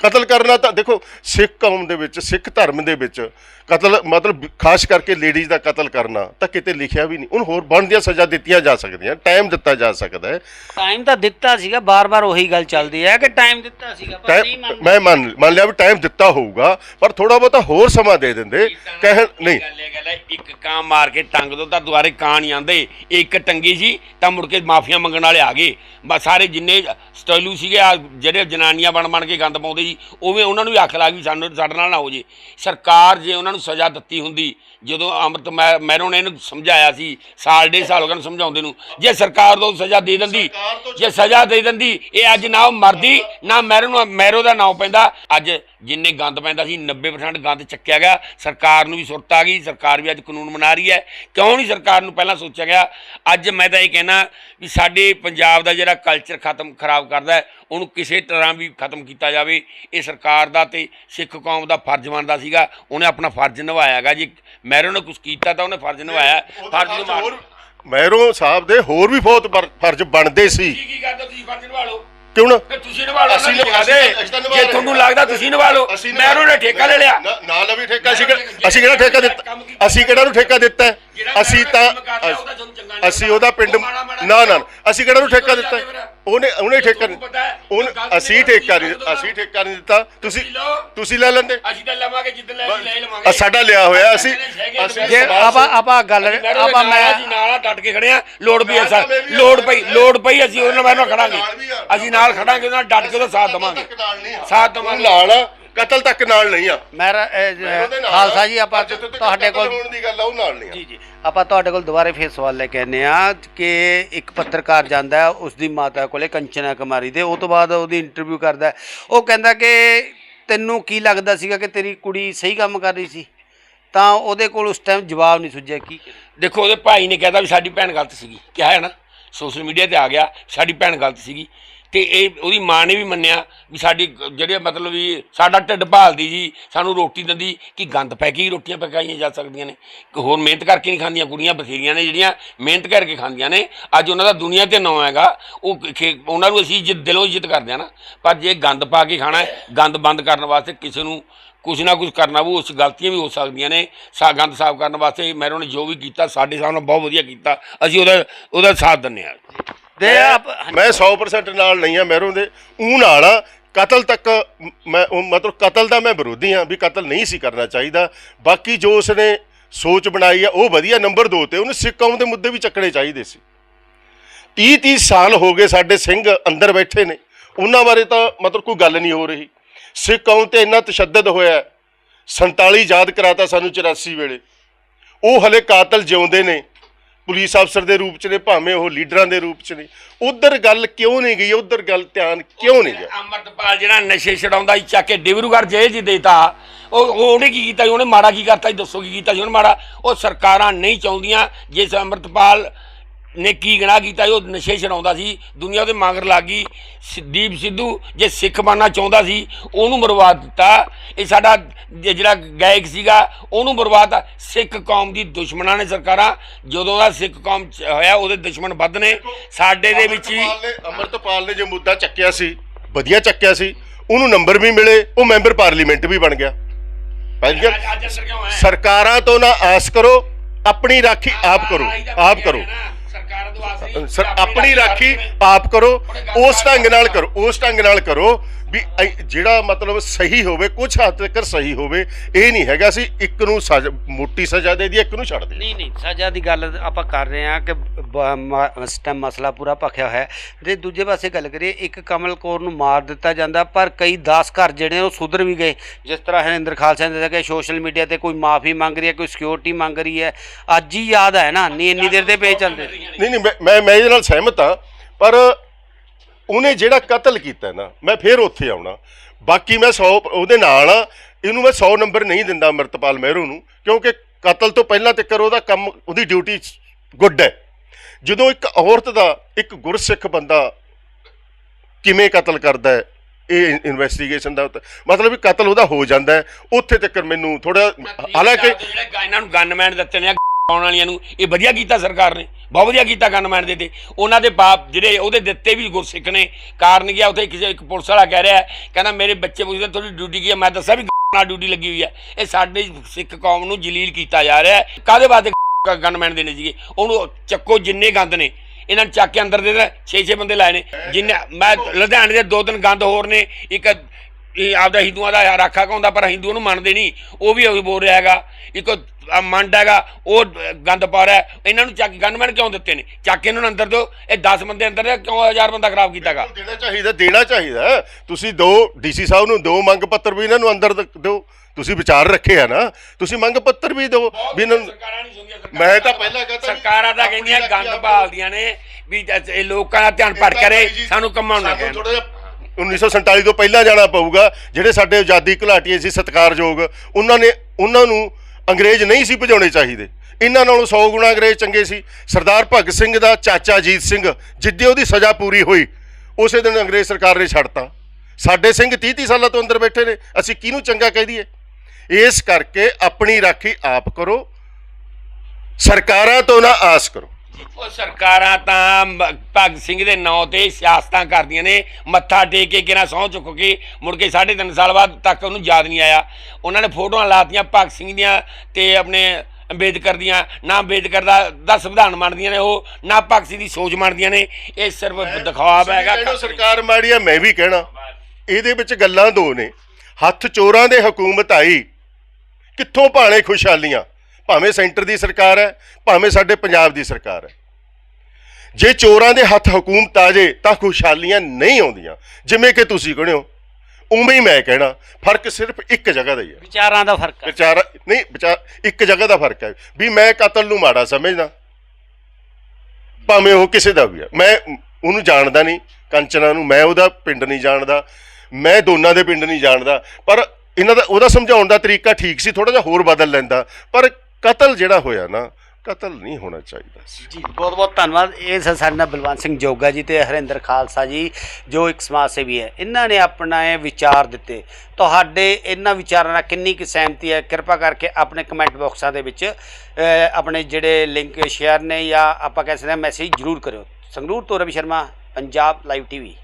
ਕਤਲ ਕਰਨਾ ਤਾਂ ਦੇਖੋ ਸਿੱਖ ਕੌਮ ਦੇ ਵਿੱਚ ਸਿੱਖ ਧਰਮ ਦੇ ਵਿੱਚ ਕਤਲ ਮਤਲਬ ਖਾਸ ਕਰਕੇ ਲੇਡੀਜ਼ ਦਾ ਕਤਲ ਕਰਨਾ ਤਾਂ ਕਿਤੇ ਲਿਖਿਆ ਵੀ ਨਹੀਂ। ਉਹਨੂੰ ਹੋਰ ਬਣਦੀਆਂ ਸਜ਼ਾ ਦਿੱਤੀਆਂ ਜਾ ਸਕਦੀਆਂ ਟਾਈਮ ਦਿੱਤਾ ਜਾ ਸਕਦਾ ਹੈ। ਟਾਈਮ ਤਾਂ ਦਿੱਤਾ ਸੀਗਾ ਬਾਰ-ਬਾਰ ਉਹੀ ਗੱਲ ਚੱਲਦੀ ਹੈ ਕਿ ਟਾਈਮ ਦਿੱਤਾ ਸੀਗਾ ਪਰ ਨਹੀਂ ਟਾਈਮ ਮੰਨਦੇ। ਮੈਂ ਮੰਨ ਮੰਨ ਲਿਆ ਵੀ ਟਾਈਮ ਦਿੱਤਾ ਹੋਊਗਾ ਪਰ ਥੋੜਾ ਬਹੁਤਾ ਹੋਰ ਸਮਾਂ ਦੇ ਦਿੰਦੇ ਕਹਿ ਨਹੀਂ। ਇੱਕ ਕਾਂ ਮਾਰ ਕੇ ਟੰਗ ਦੋ ਤਾਂ ਦੁਆਰੇ ਕਾਂ ਨਹੀਂ ਆਂਦੇ ਇੱਕ ਟੰਗੀ ਸੀ ਤਾਂ ਮੁੜ ਕੇ ਮਾਫੀਆਂ ਮੰਗਣ ਵਾਲੇ ਆ ਗਏ। ਬਸ ਸਾਰੇ ਜਿੰਨੇ ਸਟਾਈਲੂ ਸੀਗੇ ਜਿਹੜੇ ਜਨਾਨੀਆਂ ਬਣ ਬਣ ਕੇ ਗੰਦ ਪਾਉਂਦੇ ਸੀ, ਉਵੇਂ ਉਹਨਾਂ ਨੂੰ ਵੀ ਅੱਖ ਲੱਗ ਗਈ ਸਾਨੂੰ ਸਾਡੇ ਨਾਲ ਨਾ ਹੋ ਜੇ। ਸਰਕਾਰ ਜੇ ਉਹਨਾਂ ਨੂੰ ਸਜ਼ਾ ਦਿੱਤੀ ਹੁੰਦੀ ਜਦੋਂ ਅੰਮ੍ਰਿਤ ਮਹਿਰੋਂ ਨੇ ਇਹਨੂੰ ਸਮਝਾਇਆ ਸੀ ਸਾਲ ਡੇਢ ਸਾਲ ਹੋ ਗਏ ਸਮਝਾਉਂਦੇ ਨੂੰ। ਜੇ ਸਰਕਾਰ ਤੋਂ ਸਜ਼ਾ ਦੇ ਦਿੰਦੀ ਜੇ ਸਜ਼ਾ ਦੇ ਦਿੰਦੀ ਇਹ ਅੱਜ ਨਾ ਉਹ ਮਰਦੀ ਨਾ ਮਹਿਰੋਂ ਨੂੰ ਮਹਿਰੋ ਦਾ ਨਾਂ ਪੈਂਦਾ। ਅੱਜ ਜਿੰਨੇ ਗੰਦ ਪੈਂਦਾ ਸੀ 90% ਗੰਦ ਚੱਕਿਆ ਗਿਆ। ਸਰਕਾਰ ਨੂੰ ਵੀ ਸੁਰਤ ਆ ਗਈ ਸਰਕਾਰ ਵੀ ਅੱਜ ਕਾਨੂੰਨ ਬਣਾ ਰਹੀ ਹੈ। ਕਿਉਂ ਨਹੀਂ ਸਰਕਾਰ ਨੂੰ ਪਹਿਲਾਂ ਸੋਚਿਆ ਗਿਆ? ਅੱਜ ਮੈਂ ਤਾਂ ਇਹ ਕਹਿਣਾ ਵੀ ਸਾਡੇ ਪੰਜਾਬ ਦਾ ਜਿਹੜਾ ਕਲਚਰ ਖਤਮ ਖਰਾਬ ਕਰਦਾ ਉਹਨੂੰ ਕਿਸੇ ਤਰ੍ਹਾਂ ਵੀ ਖਤਮ ਕੀਤਾ ਜਾਵੇ। ਇਹ ਸਰਕਾਰ ਦਾ ਤੇ ਸਿੱਖ ਕੌਮ ਦਾ ਫਰਜ਼ ਬਣਦਾ ਸੀਗਾ। ਉਹਨੇ ਆਪਣਾ ਫਰਜ਼ ਨਿਭਾਇਆਗਾ ਜੀ। ਮਹਿਰੋ ਨੇ ਕੁਝ ਕੀਤਾ ਤਾਂ ਉਹਨੇ ਫਰਜ਼ ਨਿਭਾਇਆ। ਫਰਜ਼ ਨਿਭਾ ਹੋਰ ਮਹਿਰੋਂ ਸਾਹਿਬ ਦੇ ਹੋਰ ਵੀ ਬਹੁਤ ਫਰ- ਫਰਜ਼ ਬਣਦੇ ਸੀ। ਕੀ ਕੀ ਕਰਦੇ ਤੁਸੀਂ? ਫਰਜ਼ ਨਿਭਾ ਲਓ। ਕਿਉਂ ਨਾ? ਫਿਰ ਤੁਸੀਂ ਨਿਭਾ ਲਓ ਅਸੀਂ ਨਿਭਾ- ਦੇ ਤਾਂ ਜੇ ਤੁਹਾਨੂੰ। ਲੱਗਦਾ ਤੁਸੀਂ ਨਿਭਾ ਲਓ। ਅਸੀਂ ਮੈਂ ਉਹਨਾਂ ਨੇ ਠੇਕਾ ਲੈ ਲਿਆ। ਨਾ- ਨਾ ਲਵੀ ਠੇਕਾ ਅਸੀਂ ਕਿਹੜਾ- ਅਸੀਂ ਕਿਹੜਾ ਠੇਕਾ ਦਿੱਤਾ? ਅਸੀਂ ਕਿਹੜਾ ਨੂੰ ਠੇਕਾ ਦਿੱਤਾ? ਹੈ? ਅਸੀਂ ਤਾਂ ਅਸੀਂ ਉਹਦਾ ਪਿੰਡ ਨਾ ਨਾ ਅਸੀਂ ਕਿਹੜਾ ਨੂੰ ਠੇਕਾ ਦਿੱਤਾ? ਹੈ? ਉਹਨੇ ਉਹਨੇ ਠੇਕਾ ਨਹੀਂ ਉਹਨੇ ਅਸੀਂ ਠੇਕਾ ਨਹੀਂ ਅਸੀਂ ਠੇਕਾ ਨਹੀਂ ਦਿੱਤਾ। ਤੁਸੀਂ ਤੁਸੀਂ ਲੈ ਲੈਂਦੇ। ਅਸੀਂ ਤਾਂ ਲਵਾਂਗੇ ਜਿੱਦਣ ਲੈ ਅਸੀਂ ਲੈ ਲਵਾਂਗੇ। ਸਾਡਾ ਲਿਆ ਹੋਇਆ ਅਸੀਂ ਅਸੀਂ ਜੇ ਸਮਾਜ ਆਪਾਂ ਆਪਾਂ ਗੱਲ ਆਪਾਂ ਮੈਂ ਅਸੀਂ ਨਾਲ ਆ ਡਟ ਕੇ ਖੜੇ ਆ। ਲੋੜ ਵੀ ਐ ਨਾਲ ਤਾਂ ਮੈਂ ਵੀ ਆ। ਲੋੜ ਪਈ ਲੋੜ ਪਈ ਅਸੀਂ ਉਹਨਾਂ ਨਾਲ ਖੜਾਂਗੇ। ਅਸੀਂ ਨਾਲ ਖੜਾਂਗੇ ਉਹਨਾਂ ਨਾਲ ਡਟ ਕੇ ਉਹਦਾ ਸਾਥ ਦੇਵਾਂਗੇ। ਸਾਥ ਦੇਵਾਂਗੇ। ਨਾਲ ਆ, ਕਤਲ ਤੱਕ ਨਾਲ ਨਹੀਂ ਆ। ਉਹਦੇ ਨਾਲ ਖਾਲਸਾ ਜੀ ਆਪਾਂ ਤੁਹਾਡੇ ਕੋਲ ਹੋਣ ਦੀ ਗੱਲ ਆ ਉਹ ਨਾਲ ਨਹੀਂ ਆ। ਜੀ ਜੀ। ਆਪਾਂ ਤੁਹਾਡੇ ਕੋਲ ਦੁਬਾਰੇ ਫੇਰ ਸਵਾਲ ਲੈ ਕੇ ਆਨੇ ਆ ਕਿ ਇੱਕ ਪੱਤਰਕਾਰ ਜਾਂਦਾ ਹੈ ਉਸ ਦੀ ਮਾਤਾ ਕੋਲੇ ਕੰਚਨਾ ਕੁਮਾਰੀ ਦੇ ਉਹ ਤੋਂ ਬਾਅਦ ਉਹਦੀ ਇੰਟਰਵਿਊ ਕਰਦਾ ਹੈ। ਉਹ ਕਹਿੰਦਾ ਕਿ ਤੈਨੂੰ ਕੀ ਲੱਗਦਾ ਸੀਗਾ ਕਿ ਤੇਰੀ ਕੁੜੀ ਸਹੀ ਕੰਮ ਕਰ ਰਹੀ ਸੀ? ਤਾਂ ਉਹਦੇ ਕੋਲ ਉਸ ਟਾਈਮ ਜਵਾਬ ਨਹੀਂ ਸੁਝਿਆ ਕੀ ਕਰੇ? ਦੇਖੋ ਉਹਦੇ ਭਾਈ ਨੇ ਕਹਿਤਾ ਵੀ ਸਾਡੀ ਭੈਣ ਗਲਤ ਸੀਗੀ। ਕਿਹਾ ਹੈ ਨਾ ਸੋਸ਼ਲ ਮੀਡੀਆ ਤੇ ਆ ਗਿਆ ਸਾਡੀ ਭੈਣ ਗਲਤ ਸੀਗੀ। ਤੇ ਇਹ ਉਹਦੀ ਮਾਂ ਨੇ ਵੀ ਮੰਨਿਆ ਵੀ ਸਾਡੀ ਜਿਹੜੇ ਮਤਲਬ ਵੀ ਸਾਡਾ ਢਿੱਡ ਭਾਲਦੀ ਜੀ, ਸਾਨੂੰ ਰੋਟੀ ਦਿੰਦੀ ਕਿ ਗੰਦ ਪੈ ਕੇ ਹੀ ਰੋਟੀਆਂ ਪਕਾਈਆਂ ਜਾ ਸਕਦੀਆਂ ਨੇ। ਹੋਰ ਮਿਹਨਤ ਕਰਕੇ ਨਹੀਂ ਖਾਂਦੀਆਂ, ਕੁੜੀਆਂ ਬਥੇਰੀਆਂ ਨੇ ਜਿਹੜੀਆਂ ਮਿਹਨਤ ਕਰਕੇ ਖਾਂਦੀਆਂ ਨੇ। ਅੱਜ ਉਹਨਾਂ ਦਾ ਦੁਨੀਆ ਤੇ ਨਾਂ ਹੈਗਾ, ਉਹ ਖੇ- ਉਹਨਾਂ ਨੂੰ ਅਸੀਂ ਇੱਜ਼ਤ ਦਿਲੋਂ ਇੱਜ਼ਤ ਕਰਦੇ ਆ ਨਾ। ਪਰ ਜੇ ਗੰਦ ਪਾ ਕੇ ਖਾਣਾ ਗੰਦ ਬੰਦ ਕਰਨ ਵਾਸਤੇ ਕਿਸੇ ਨੂੰ ਕੁਝ ਨਾ ਕੁਝ ਕਰਨਾ ਉਹ ਉਸ ਗਲਤੀਆਂ ਵੀ ਹੋ ਸਕਦੀਆਂ ਨੇ। ਸਾ, ਗੰਦ ਸਾਫ਼ ਕਰਨ ਵਾਸਤੇ ਮੈਰੋ ਨੇ ਜੋ ਵੀ ਕੀਤਾ, ਸਾਡੇ ਸਾਹਮਣੇ ਬਹੁਤ ਵਧੀਆ ਕੀਤਾ। ਅਸੀਂ ਉਹਦਾ ਉਹਦਾ ਸਾਥ ਦਿੰਦੇ ਹਾਂ। ਦੇ ਆਪ ਮੈਂ 100% ਨਾਲ ਨਹੀਂ ਆ ਮਹਿਰੋਂ ਦੇ ਉਹ ਨਾਲ ਆ ਕਤਲ ਤੱਕ ਮ- ਉਹ ਮਤਲਬ ਕਤਲ ਦਾ ਮੈਂ ਵਿਰੋਧੀ ਆ ਵੀ ਕਤਲ ਨਹੀਂ ਸੀ ਕਰਨਾ ਚਾਹੀਦਾ। ਬਾਕੀ ਜੋ ਉਸਨੇ ਸੋਚ ਬਣਾਈ ਆ ਉਹ ਵਧੀਆ ਨੰਬਰ 2 ਤੇ ਉਹਨੂੰ ਸਿੱਖ ਕੌਮ ਦੇ ਮੁੱਦੇ ਵੀ ਚੱਕਣੇ ਚਾਹੀਦੇ ਸੀ। 30 30 ਸਾਲ ਹੋ ਗਏ ਸਾਡੇ ਸਿੰਘ ਅੰਦਰ ਬੈਠੇ ਨੇ। ਉਹਨਾਂ ਬਾਰੇ ਤਾਂ ਮਤਲਬ ਕੋਈ ਗੱਲ ਨਹੀਂ ਹੋ ਰਹੀ। ਸਿੱਖ ਕੌਮ ਤੇ ਇੰਨਾ ਤਸ਼ੱਦਦ ਹੋਇਆ ਹੈ। 47 ਯਾਦ ਕਰਾਤਾ ਸਾਨੂੰ 84 ਵੇਲੇ। ਉਹ ਹਲੇ ਕਾਤਲ ਜਿਉਂਦੇ ਨੇ। ਪੁਲਿਸ ਅਫਸਰ ਦੇ ਰੂਪ ਚ ਨੇ, ਭਾਵੇਂ ਉਹ ਲੀਡਰਾਂ ਦੇ ਰੂਪ ਚ ਨੇ। ਉਧਰ ਗੱਲ ਕਿਉਂ ਨਹੀਂ ਗਈ? ਉਧਰ ਗੱਲ ਧਿਆਨ ਕਿਉਂ ਨਹੀਂ ਗਿਆ? ਅਮਰਤਪਾਲ ਜਿਹੜਾ ਨਸ਼ੇ ਛਡਾਉਂਦਾ ਸੀ, ਚੱਕ ਕੇ ਡਿਬਰੂਗੜ੍ਹ ਜੇਲ੍ਹ 'ਚ ਦੇਤਾ। ਉਹ, ਉਹ- ਉਹਨੇ ਕੀ ਕੀਤਾ ਸੀ ਉਹਨੇ ਮਾੜਾ ਕੀ ਕਰਤਾ ਜੀ? ਦੱਸੋ ਕੀ ਕੀਤਾ ਸੀ ਉਹਨੇ ਮਾੜਾ ਉਹ ਸਰਕਾਰਾਂ ਨਹੀਂ ਚਾਹੁੰਦੀਆਂ। ਜਿਸ ਅਮਰਤਪਾਲ ਨੇ ਕੀ ਗੁਨਾਹ ਕੀਤਾ ਉਹ ਨਸ਼ੇ ਛਡਾਉਂਦਾ ਸੀ ਦੁਨੀਆ ਉਹਦੇ ਮਗਰ ਲੱਗ ਗਈ। ਦੀਪ ਸਿੱਧੂ ਜੇ ਸਿੱਖ ਬਣਨਾ ਚਾਹੁੰਦਾ ਸੀ ਉਹਨੂੰ ਬਰਬਾਦ ਦਿੱਤਾ। ਇਹ ਸਾਡਾ ਜਿਹੜਾ ਗਾਇਕ ਸੀਗਾ ਉਹਨੂੰ ਬਰਬਾਦ ਸਿੱਖ ਕੌਮ ਦੀ ਦੁਸ਼ਮਣਾਂ ਨੇ ਸਰਕਾਰਾਂ ਜਦੋਂ ਦਾ ਸਿੱਖ ਕੌਮ ਹੋਇਆ ਉਹਦੇ ਦੁਸ਼ਮਣ ਵੱਧ ਨੇ। ਸਾਡੇ ਦੇ ਵਿੱਚ ਹੀ ਅਮਰਤਪਾਲ ਨੇ ਜੋ ਮੁੱਦਾ ਚੱਕਿਆ ਸੀ ਵਧੀਆ ਚੱਕਿਆ ਸੀ ਉਹਨੂੰ ਨੰਬਰ ਵੀ ਮਿਲੇ ਉਹ ਮੈਂਬਰ ਪਾਰਲੀਮੈਂਟ ਵੀ ਬਣ ਗਿਆ? ਸਰਕਾਰਾਂ ਤੋਂ ਨਾ ਆਸ ਕਰੋ ਆਪਣੀ ਰਾਖੀ ਆਪ ਕਰੋ ਆਪ ਕਰੋ। ਸਰ ਆਪਣੀ ਰਾਖੀ ਆਪ ਕਰੋ ਉਸ ਢੰਗ ਨਾਲ ਕਰੋ ਉਸ ਢੰਗ ਨਾਲ ਕਰੋ ਵੀ ਜਿਹੜਾ ਮਤਲਬ ਸਹੀ ਹੋਵੇ ਕੁਝ ਹੱਦ ਤੱਕ ਸਹੀ ਹੋਵੇ ਇਹ ਨਹੀਂ ਹੈਗਾ ਸੀ ਇੱਕ ਨੂੰ ਸਜ਼ਾ ਮੋਟੀ ਸਜ਼ਾ ਦੇ ਦੀ ਇੱਕ ਨੂੰ ਛੱਡ ਦੇ ਨਹੀਂ ਨਹੀਂ ਸਜ਼ਾ ਦੀ ਗੱਲ ਆਪਾਂ ਕਰ ਰਹੇ ਹਾਂ ਕਿ ਇਸ ਟਾਈਮ ਮਸਲਾ ਪੂਰਾ ਭਖਿਆ ਹੋਇਆ ਹੈ। ਤੇ ਦੂਜੇ ਪਾਸੇ ਗੱਲ ਕਰੀਏ ਇੱਕ ਕਮਲ ਕੌਰ ਨੂੰ ਮਾਰ ਦਿੱਤਾ ਜਾਂਦਾ ਪਰ ਕਈ 10 ਘਰ ਜਿਹੜੇ ਉਹ ਸੁਧਰ ਵੀ ਗਏ। ਜਿਸ ਤਰ੍ਹਾਂ ਹਰਿੰਦਰ ਖਾਲਸਾ ਨੇ ਦੱਸਿਆ ਕਿ ਸੋਸ਼ਲ ਮੀਡੀਆ ਤੇ ਕੋਈ ਮਾਫੀ ਮੰਗ ਰਹੀ ਹੈ ਕੋਈ ਸਿਕਿਉਰਿਟੀ ਮੰਗ ਰਹੀ ਹੈ। ਅੱਜ ਹੀ ਯਾਦ ਹੈ ਨਾ ਨਹੀਂ ਇੰਨੀ ਦੇਰ ਦੇ ਪੇਜ ਚੱਲਦੇ। ਨਹੀਂ ਨਹੀਂ ਮੈਂ- ਮੈਂ ਮੈਂ ਇਹਦੇ ਨਾਲ ਸਹਿਮਤ ਹਾਂ ਪਰ ਉਹਨੇ ਜਿਹੜਾ ਕਤਲ ਕੀਤਾ ਨਾ ਮੈਂ ਫੇਰ ਉੱਥੇ ਆਉਣਾ। ਬਾਕੀ ਮੈਂ 100 ਉਹਦੇ ਨਾਲ ਆ ਇਹਨੂੰ ਮੈਂ 100 ਨੰਬਰ ਨਹੀਂ ਦਿੰਦਾ ਅਮਰਤਪਾਲ ਮਹਿਰੋ ਨੂੰ ਕਿਉਂਕਿ ਕਤਲ ਤੋਂ ਪਹਿਲਾਂ ਤੱਕ ਉਹਦਾ ਕੰਮ ਉਹਦੀ ਡਿਊਟੀ ਗੁੱਡ ਹੈ। ਜਦੋਂ ਇੱਕ ਔਰਤ ਦਾ ਇੱਕ ਗੁਰਸਿੱਖ ਬੰਦਾ ਕਿਵੇਂ ਕਤਲ ਕਰਦਾ ਹੈ ਇਹ ਇਨਵੈਸਟੀਗੇਸ਼ਨ ਦਾ ਮਤਲਬ ਵੀ ਕਤਲ ਉਹਦਾ ਹੋ ਜਾਂਦਾ ਹੈ। ਉੱਥੇ ਤੱਕ ਮੈਨੂੰ ਥੋੜਾ ਹਾਲਾਂਕਿ ਜਿਹੜੇ ਇਹਨਾਂ ਨੂੰ ਗਨਮੈਨ ਦਿੱਤੇ ਨੇ ਪਾਉਣ ਵਾਲੀਆਂ ਨੂੰ ਇਹ ਵਧੀਆ ਕੀਤਾ ਸਰਕਾਰ ਨੇ। ਬਹੁਤ ਵਧੀਆ ਕੀਤਾ ਗਨਮੈਨ ਦੇ ਤੇ। ਉਹਨਾਂ ਦੇ ਬਾਪ ਜਿਹੜੇ ਉਹਦੇ ਦਿੱਤੇ ਵੀ ਗੁਰਸਿੱਖ ਨੇ, ਕਾਰਨ ਗਿਆ ਉੱਥੇ ਕਿਸੇ ਇੱਕ ਪੁਲਿਸ ਵਾਲਾ ਕਹਿ ਰਿਹਾ ਕਹਿੰਦਾ ਮੇਰੇ ਬੱਚੇ ਪੁੱਛਦੇ ਤੁਹਾਡੀ ਡਿਊਟੀ ਕੀ ਹੈ? ਮੈਂ ਦੱਸਿਆ ਵੀ ਨਾਲ ਡਿਊਟੀ ਲੱਗੀ ਹੋਈ ਹੈ। ਇਹ ਸਾਡੇ ਸਿੱਖ ਕੌਮ ਨੂੰ ਜਲੀਲ ਕੀਤਾ ਜਾ ਰਿਹਾ ਹੈ। ਕਾਦੇ ਵਾਸਤੇ ਗਨਮੈਨ ਦੇਣੇ ਸੀਗੇ? ਉਹਨੂੰ ਚੱਕੋ ਜਿੰਨੇ ਗੰਦ ਨੇ। ਇਹਨਾਂ ਨੂੰ ਚੱਕ ਕੇ ਅੰਦਰ ਦੇ ਦੇ 6-6 ਬੰਦੇ ਲਾਏ ਨੇ। ਜਿੰਨੇ ਮੈਂ ਲੁਧਿਆਣੇ ਦੇ ਦੋ ਤਿੰਨ ਗੰਦ ਹੋਰ ਨੇ। ਇੱਕ ਆਪਦਾ ਹਿੰਦੂਆਂ ਦਾ ਰਾਖਾ ਕਹਾਉਂਦਾ ਪਰ ਹਿੰਦੂ ਉਹਨੂੰ ਮੰਨਦੇ ਨਹੀਂ। ਉਹ ਵੀ ਉਹੀ ਬੋਲ ਰਿਹਾ ਹੈਗਾ। ਇੱਕ ਮੰਡ ਹੈਗਾ ਉਹ ਗੰਦ ਪਾ ਰਿਹਾ ਇਹਨਾਂ ਨੂੰ ਚੱਕ ਗਨਮੈਨ ਕਿਉਂ ਦਿੱਤੇ ਨੇ? ਚੱਕ ਇਹਨਾਂ ਨੂੰ ਅੰਦਰ ਦਿਓ। ਇਹ 10 ਬੰਦੇ ਅੰਦਰ ਨੇ ਕਿਉਂ 1000 ਬੰਦਾ ਖਰਾਬ ਕੀਤਾਗਾ ਦੇਣਾ ਚਾਹੀਦਾ ਦੇਣਾ ਚਾਹੀਦਾ। ਤੁਸੀਂ ਦੋ ਡੀਸੀ ਸਾਹਿਬ ਨੂੰ ਦੋ ਮੰਗ ਪੱਤਰ ਵੀ ਇਹਨਾਂ ਨੂੰ ਅੰਦਰ ਦ- ਦਿਓ। ਤੁਸੀਂ ਵਿਚਾਰ ਰੱਖੇ ਆ ਨਾ। ਤੁਸੀਂ ਮੰਗ ਪੱਤਰ ਵੀ ਦਿਓ ਵੀ ਇਹਨਾਂ ਮੈਂ ਤਾਂ ਪਹਿਲਾਂ ਕਹਤਾ ਸਰਕਾਰਾਂ ਤਾਂ ਕਹਿੰਦੀਆਂ ਗੰਦ ਭਾਲਦੀਆਂ ਨੇ ਵੀ ਇਹ ਲੋਕਾਂ ਦਾ ਧਿਆਨ ਭਟ ਕਰੇ ਸਾਨੂੰ ਕੰਮਾਂ ਨਾ ਕਹਿਣ ਥੋੜਾ ਜਿਹਾ 1947 ਤੋਂ ਪਹਿਲਾਂ ਜਾਣਾ ਪਊਗਾ। ਜਿਹੜੇ ਸਾਡੇ ਆਜ਼ਾਦੀ ਘੁਲਾਟੀਏ ਸੀ ਸਤਿਕਾਰਯੋਗ ਉਹਨਾਂ ਨੇ ਉਹਨਾਂ ਨੂੰ ਅੰਗਰੇਜ਼ ਨਹੀਂ ਸੀ ਭਜਾਉਣੇ ਚਾਹੀਦੇ। ਇਹਨਾਂ ਨਾਲੋਂ 100 ਗੁਣਾ ਅੰਗਰੇਜ਼ ਚੰਗੇ ਸੀ। ਸਰਦਾਰ ਭਗਤ ਸਿੰਘ ਦਾ ਚਾਚਾ ਜੀਤ ਸਿੰਘ, ਜਿੱਦੇ ਉਹਦੀ ਸਜ਼ਾ ਪੂਰੀ ਹੋਈ, ਉਸੇ ਦਿਨ ਅੰਗਰੇਜ਼ ਸਰਕਾਰ ਨੇ ਛੱਡਤਾ ਸਾਡੇ ਸਿੰਘ 30 30 ਸਾਲਾਂ ਤੋਂ ਅੰਦਰ ਬੈਠੇ ਨੇ, ਅਸੀਂ ਕਿਹਨੂੰ ਚੰਗਾ ਕਹਿ ਦਈਏ? ਇਸ ਕਰਕੇ ਆਪਣੀ ਰਾਖੀ ਆਪ ਕਰੋ, ਸਰਕਾਰਾਂ ਤੋਂ ਨਾ ਆਸ ਕਰੋ। ਉਹ ਸਰਕਾਰਾਂ ਤਾਂ ਮ- ਭਗਤ ਸਿੰਘ ਦੇ ਨਾਂ ਤੇ ਸਿਆਸਤਾਂ ਕਰਦੀਆਂ ਨੇ। ਮੱਥਾ ਟੇਕ ਕੇ ਕਿਹਨਾਂ ਸਹੁੰ ਚੁੱਕ ਕੇ ਮੁੜ ਕੇ 3.5 ਸਾਲ ਬਾਅਦ ਤੱਕ ਉਹਨੂੰ ਯਾਦ ਨਹੀਂ ਆਇਆ। ਉਹਨਾਂ ਨੇ ਫੋਟੋਆਂ ਲਾਤੀਆਂ ਭਗਤ ਸਿੰਘ ਦੀਆਂ ਤੇ ਆਪਣੇ ਅੰਬੇਦਕਰ ਦੀਆਂ। ਨਾ ਅੰਬੇਦਕਰ ਦਾ ਦਾ ਸੰਵਿਧਾਨ ਮੰਨਦੀਆਂ ਨੇ ਉਹ ਨਾ ਭਗਤ ਸਿੰਘ ਦੀ ਸੋਚ ਮੰਨਦੀਆਂ ਨੇ। ਇਹ ਸਿਰਫ ਦਿਖਾਵਾ ਹੈਗਾ ਕਹਿਣਾ ਸਰਕਾਰ ਮਾੜੀ ਆ ਮੈਂ ਵੀ ਕਹਿਣਾ। ਇਹਦੇ ਵਿੱਚ ਗੱਲਾਂ ਦੋ ਨੇ। ਹੱਥ ਚੋਰਾਂ ਦੇ ਹਕੂਮਤ ਆਈ। ਕਿੱਥੋਂ ਭਾਣੇ ਖੁਸ਼ਹਾਲੀਆਂ? ਭਾਵੇਂ ਸੈਂਟਰ ਦੀ ਸਰਕਾਰ ਹੈ ਭਾਵੇਂ ਸਾਡੇ ਪੰਜਾਬ ਦੀ ਸਰਕਾਰ ਹੈ। ਜੇ ਚੋਰਾਂ ਦੇ ਹੱਥ ਹਕੂਮਤ ਆ ਜੇ ਤਾਂ ਖੁਸ਼ਹਾਲੀਆਂ ਨਹੀਂ ਆਉਂਦੀਆਂ। ਜਿਵੇਂ ਕਿ ਤੁਸੀਂ ਕਹਿੰਦੇ ਹੋ ਉਵੇਂ ਹੀ ਮੈਂ ਕਹਿਣਾ ਫ਼ਰਕ ਸਿਰਫ ਇੱਕ ਜਗ੍ਹਾ ਦਾ ਹੀ ਹੈ। ਵਿਚਾਰਾਂ ਦਾ ਫ਼ਰਕ ਹੈ। ਵਿਚਾਰ ਨਹੀਂ ਵਿਚਾਰ ਇੱਕ ਜਗ੍ਹਾ ਦਾ ਫ਼ਰਕ ਹੈ। ਵੀ ਮੈਂ ਕਤਲ ਨੂੰ ਮਾੜਾ ਸਮਝਦਾ। ਭਾਵੇਂ ਉਹ ਕਿਸੇ ਦਾ ਵੀ ਹੈ। ਮੈਂ ਉਹਨੂੰ ਜਾਣਦਾ ਨਹੀਂ ਕੰਚਨਾ ਨੂੰ। ਮੈਂ ਉਹਦਾ ਪਿੰਡ ਨਹੀਂ ਜਾਣਦਾ। ਮੈਂ ਦੋਨਾਂ ਦੇ ਪਿੰਡ ਨਹੀਂ ਜਾਣਦਾ। ਪਰ ਇਹਨਾਂ ਦਾ ਉਹਦਾ ਸਮਝਾਉਣ ਦਾ ਤਰੀਕਾ ਠੀਕ ਸੀ ਥੋੜਾ ਜਿਹਾ ਹੋਰ ਬਦਲ ਲੈਂਦਾ। ਪਰ ਕਤਲ ਜਿਹੜਾ ਹੋਇਆ ਨਾ, ਕਤਲ ਨਹੀਂ ਹੋਣਾ ਚਾਹੀਦਾ ਸੀ। ਜੀ ਬਹੁਤ ਬਹੁਤ ਧੰਨਵਾਦ। ਇਹ ਸਨ ਸਾਡੇ ਨਾਲ ਬਲਵੰਤ ਸਿੰਘ ਜੋਗਾ ਜੀ ਤੇ ਹਰਿੰਦਰ ਖਾਲਸਾ ਜੀ, ਜੋ ਇੱਕ ਸਮਾਜ ਸੇਵੀ ਹੈ। ਇਹਨਾਂ ਨੇ ਆਪਣਾ ਇਹ ਵਿਚਾਰ ਦਿੱਤੇ। ਤੁਹਾਡੇ ਇਹਨਾਂ ਵਿਚਾਰਾਂ ਨਾਲ ਕਿੰਨੀ ਕੁ ਸਹਿਮਤੀ ਹੈ? ਕਿਰਪਾ ਕਰਕੇ ਆਪਣੇ ਕਮੈਂਟ ਬਾਕਸਾਂ ਦੇ ਵਿੱਚ ਆਪਣੇ ਜਿਹੜੇ ਲਿੰਕ ਸ਼ੇਅਰ ਨੇ ਜਾਂ ਆਪਾਂ ਕਹਿ ਸਕਦੇ ਹਾਂ ਮੈਸੇਜ ਜ਼ਰੂਰ ਕਰਿਓ। ਸੰਗਰੂਰ ਤੋਂ ਰਵੀ ਸ਼ਰਮਾ, ਪੰਜਾਬ ਲਾਈਵ ਟੀਵੀ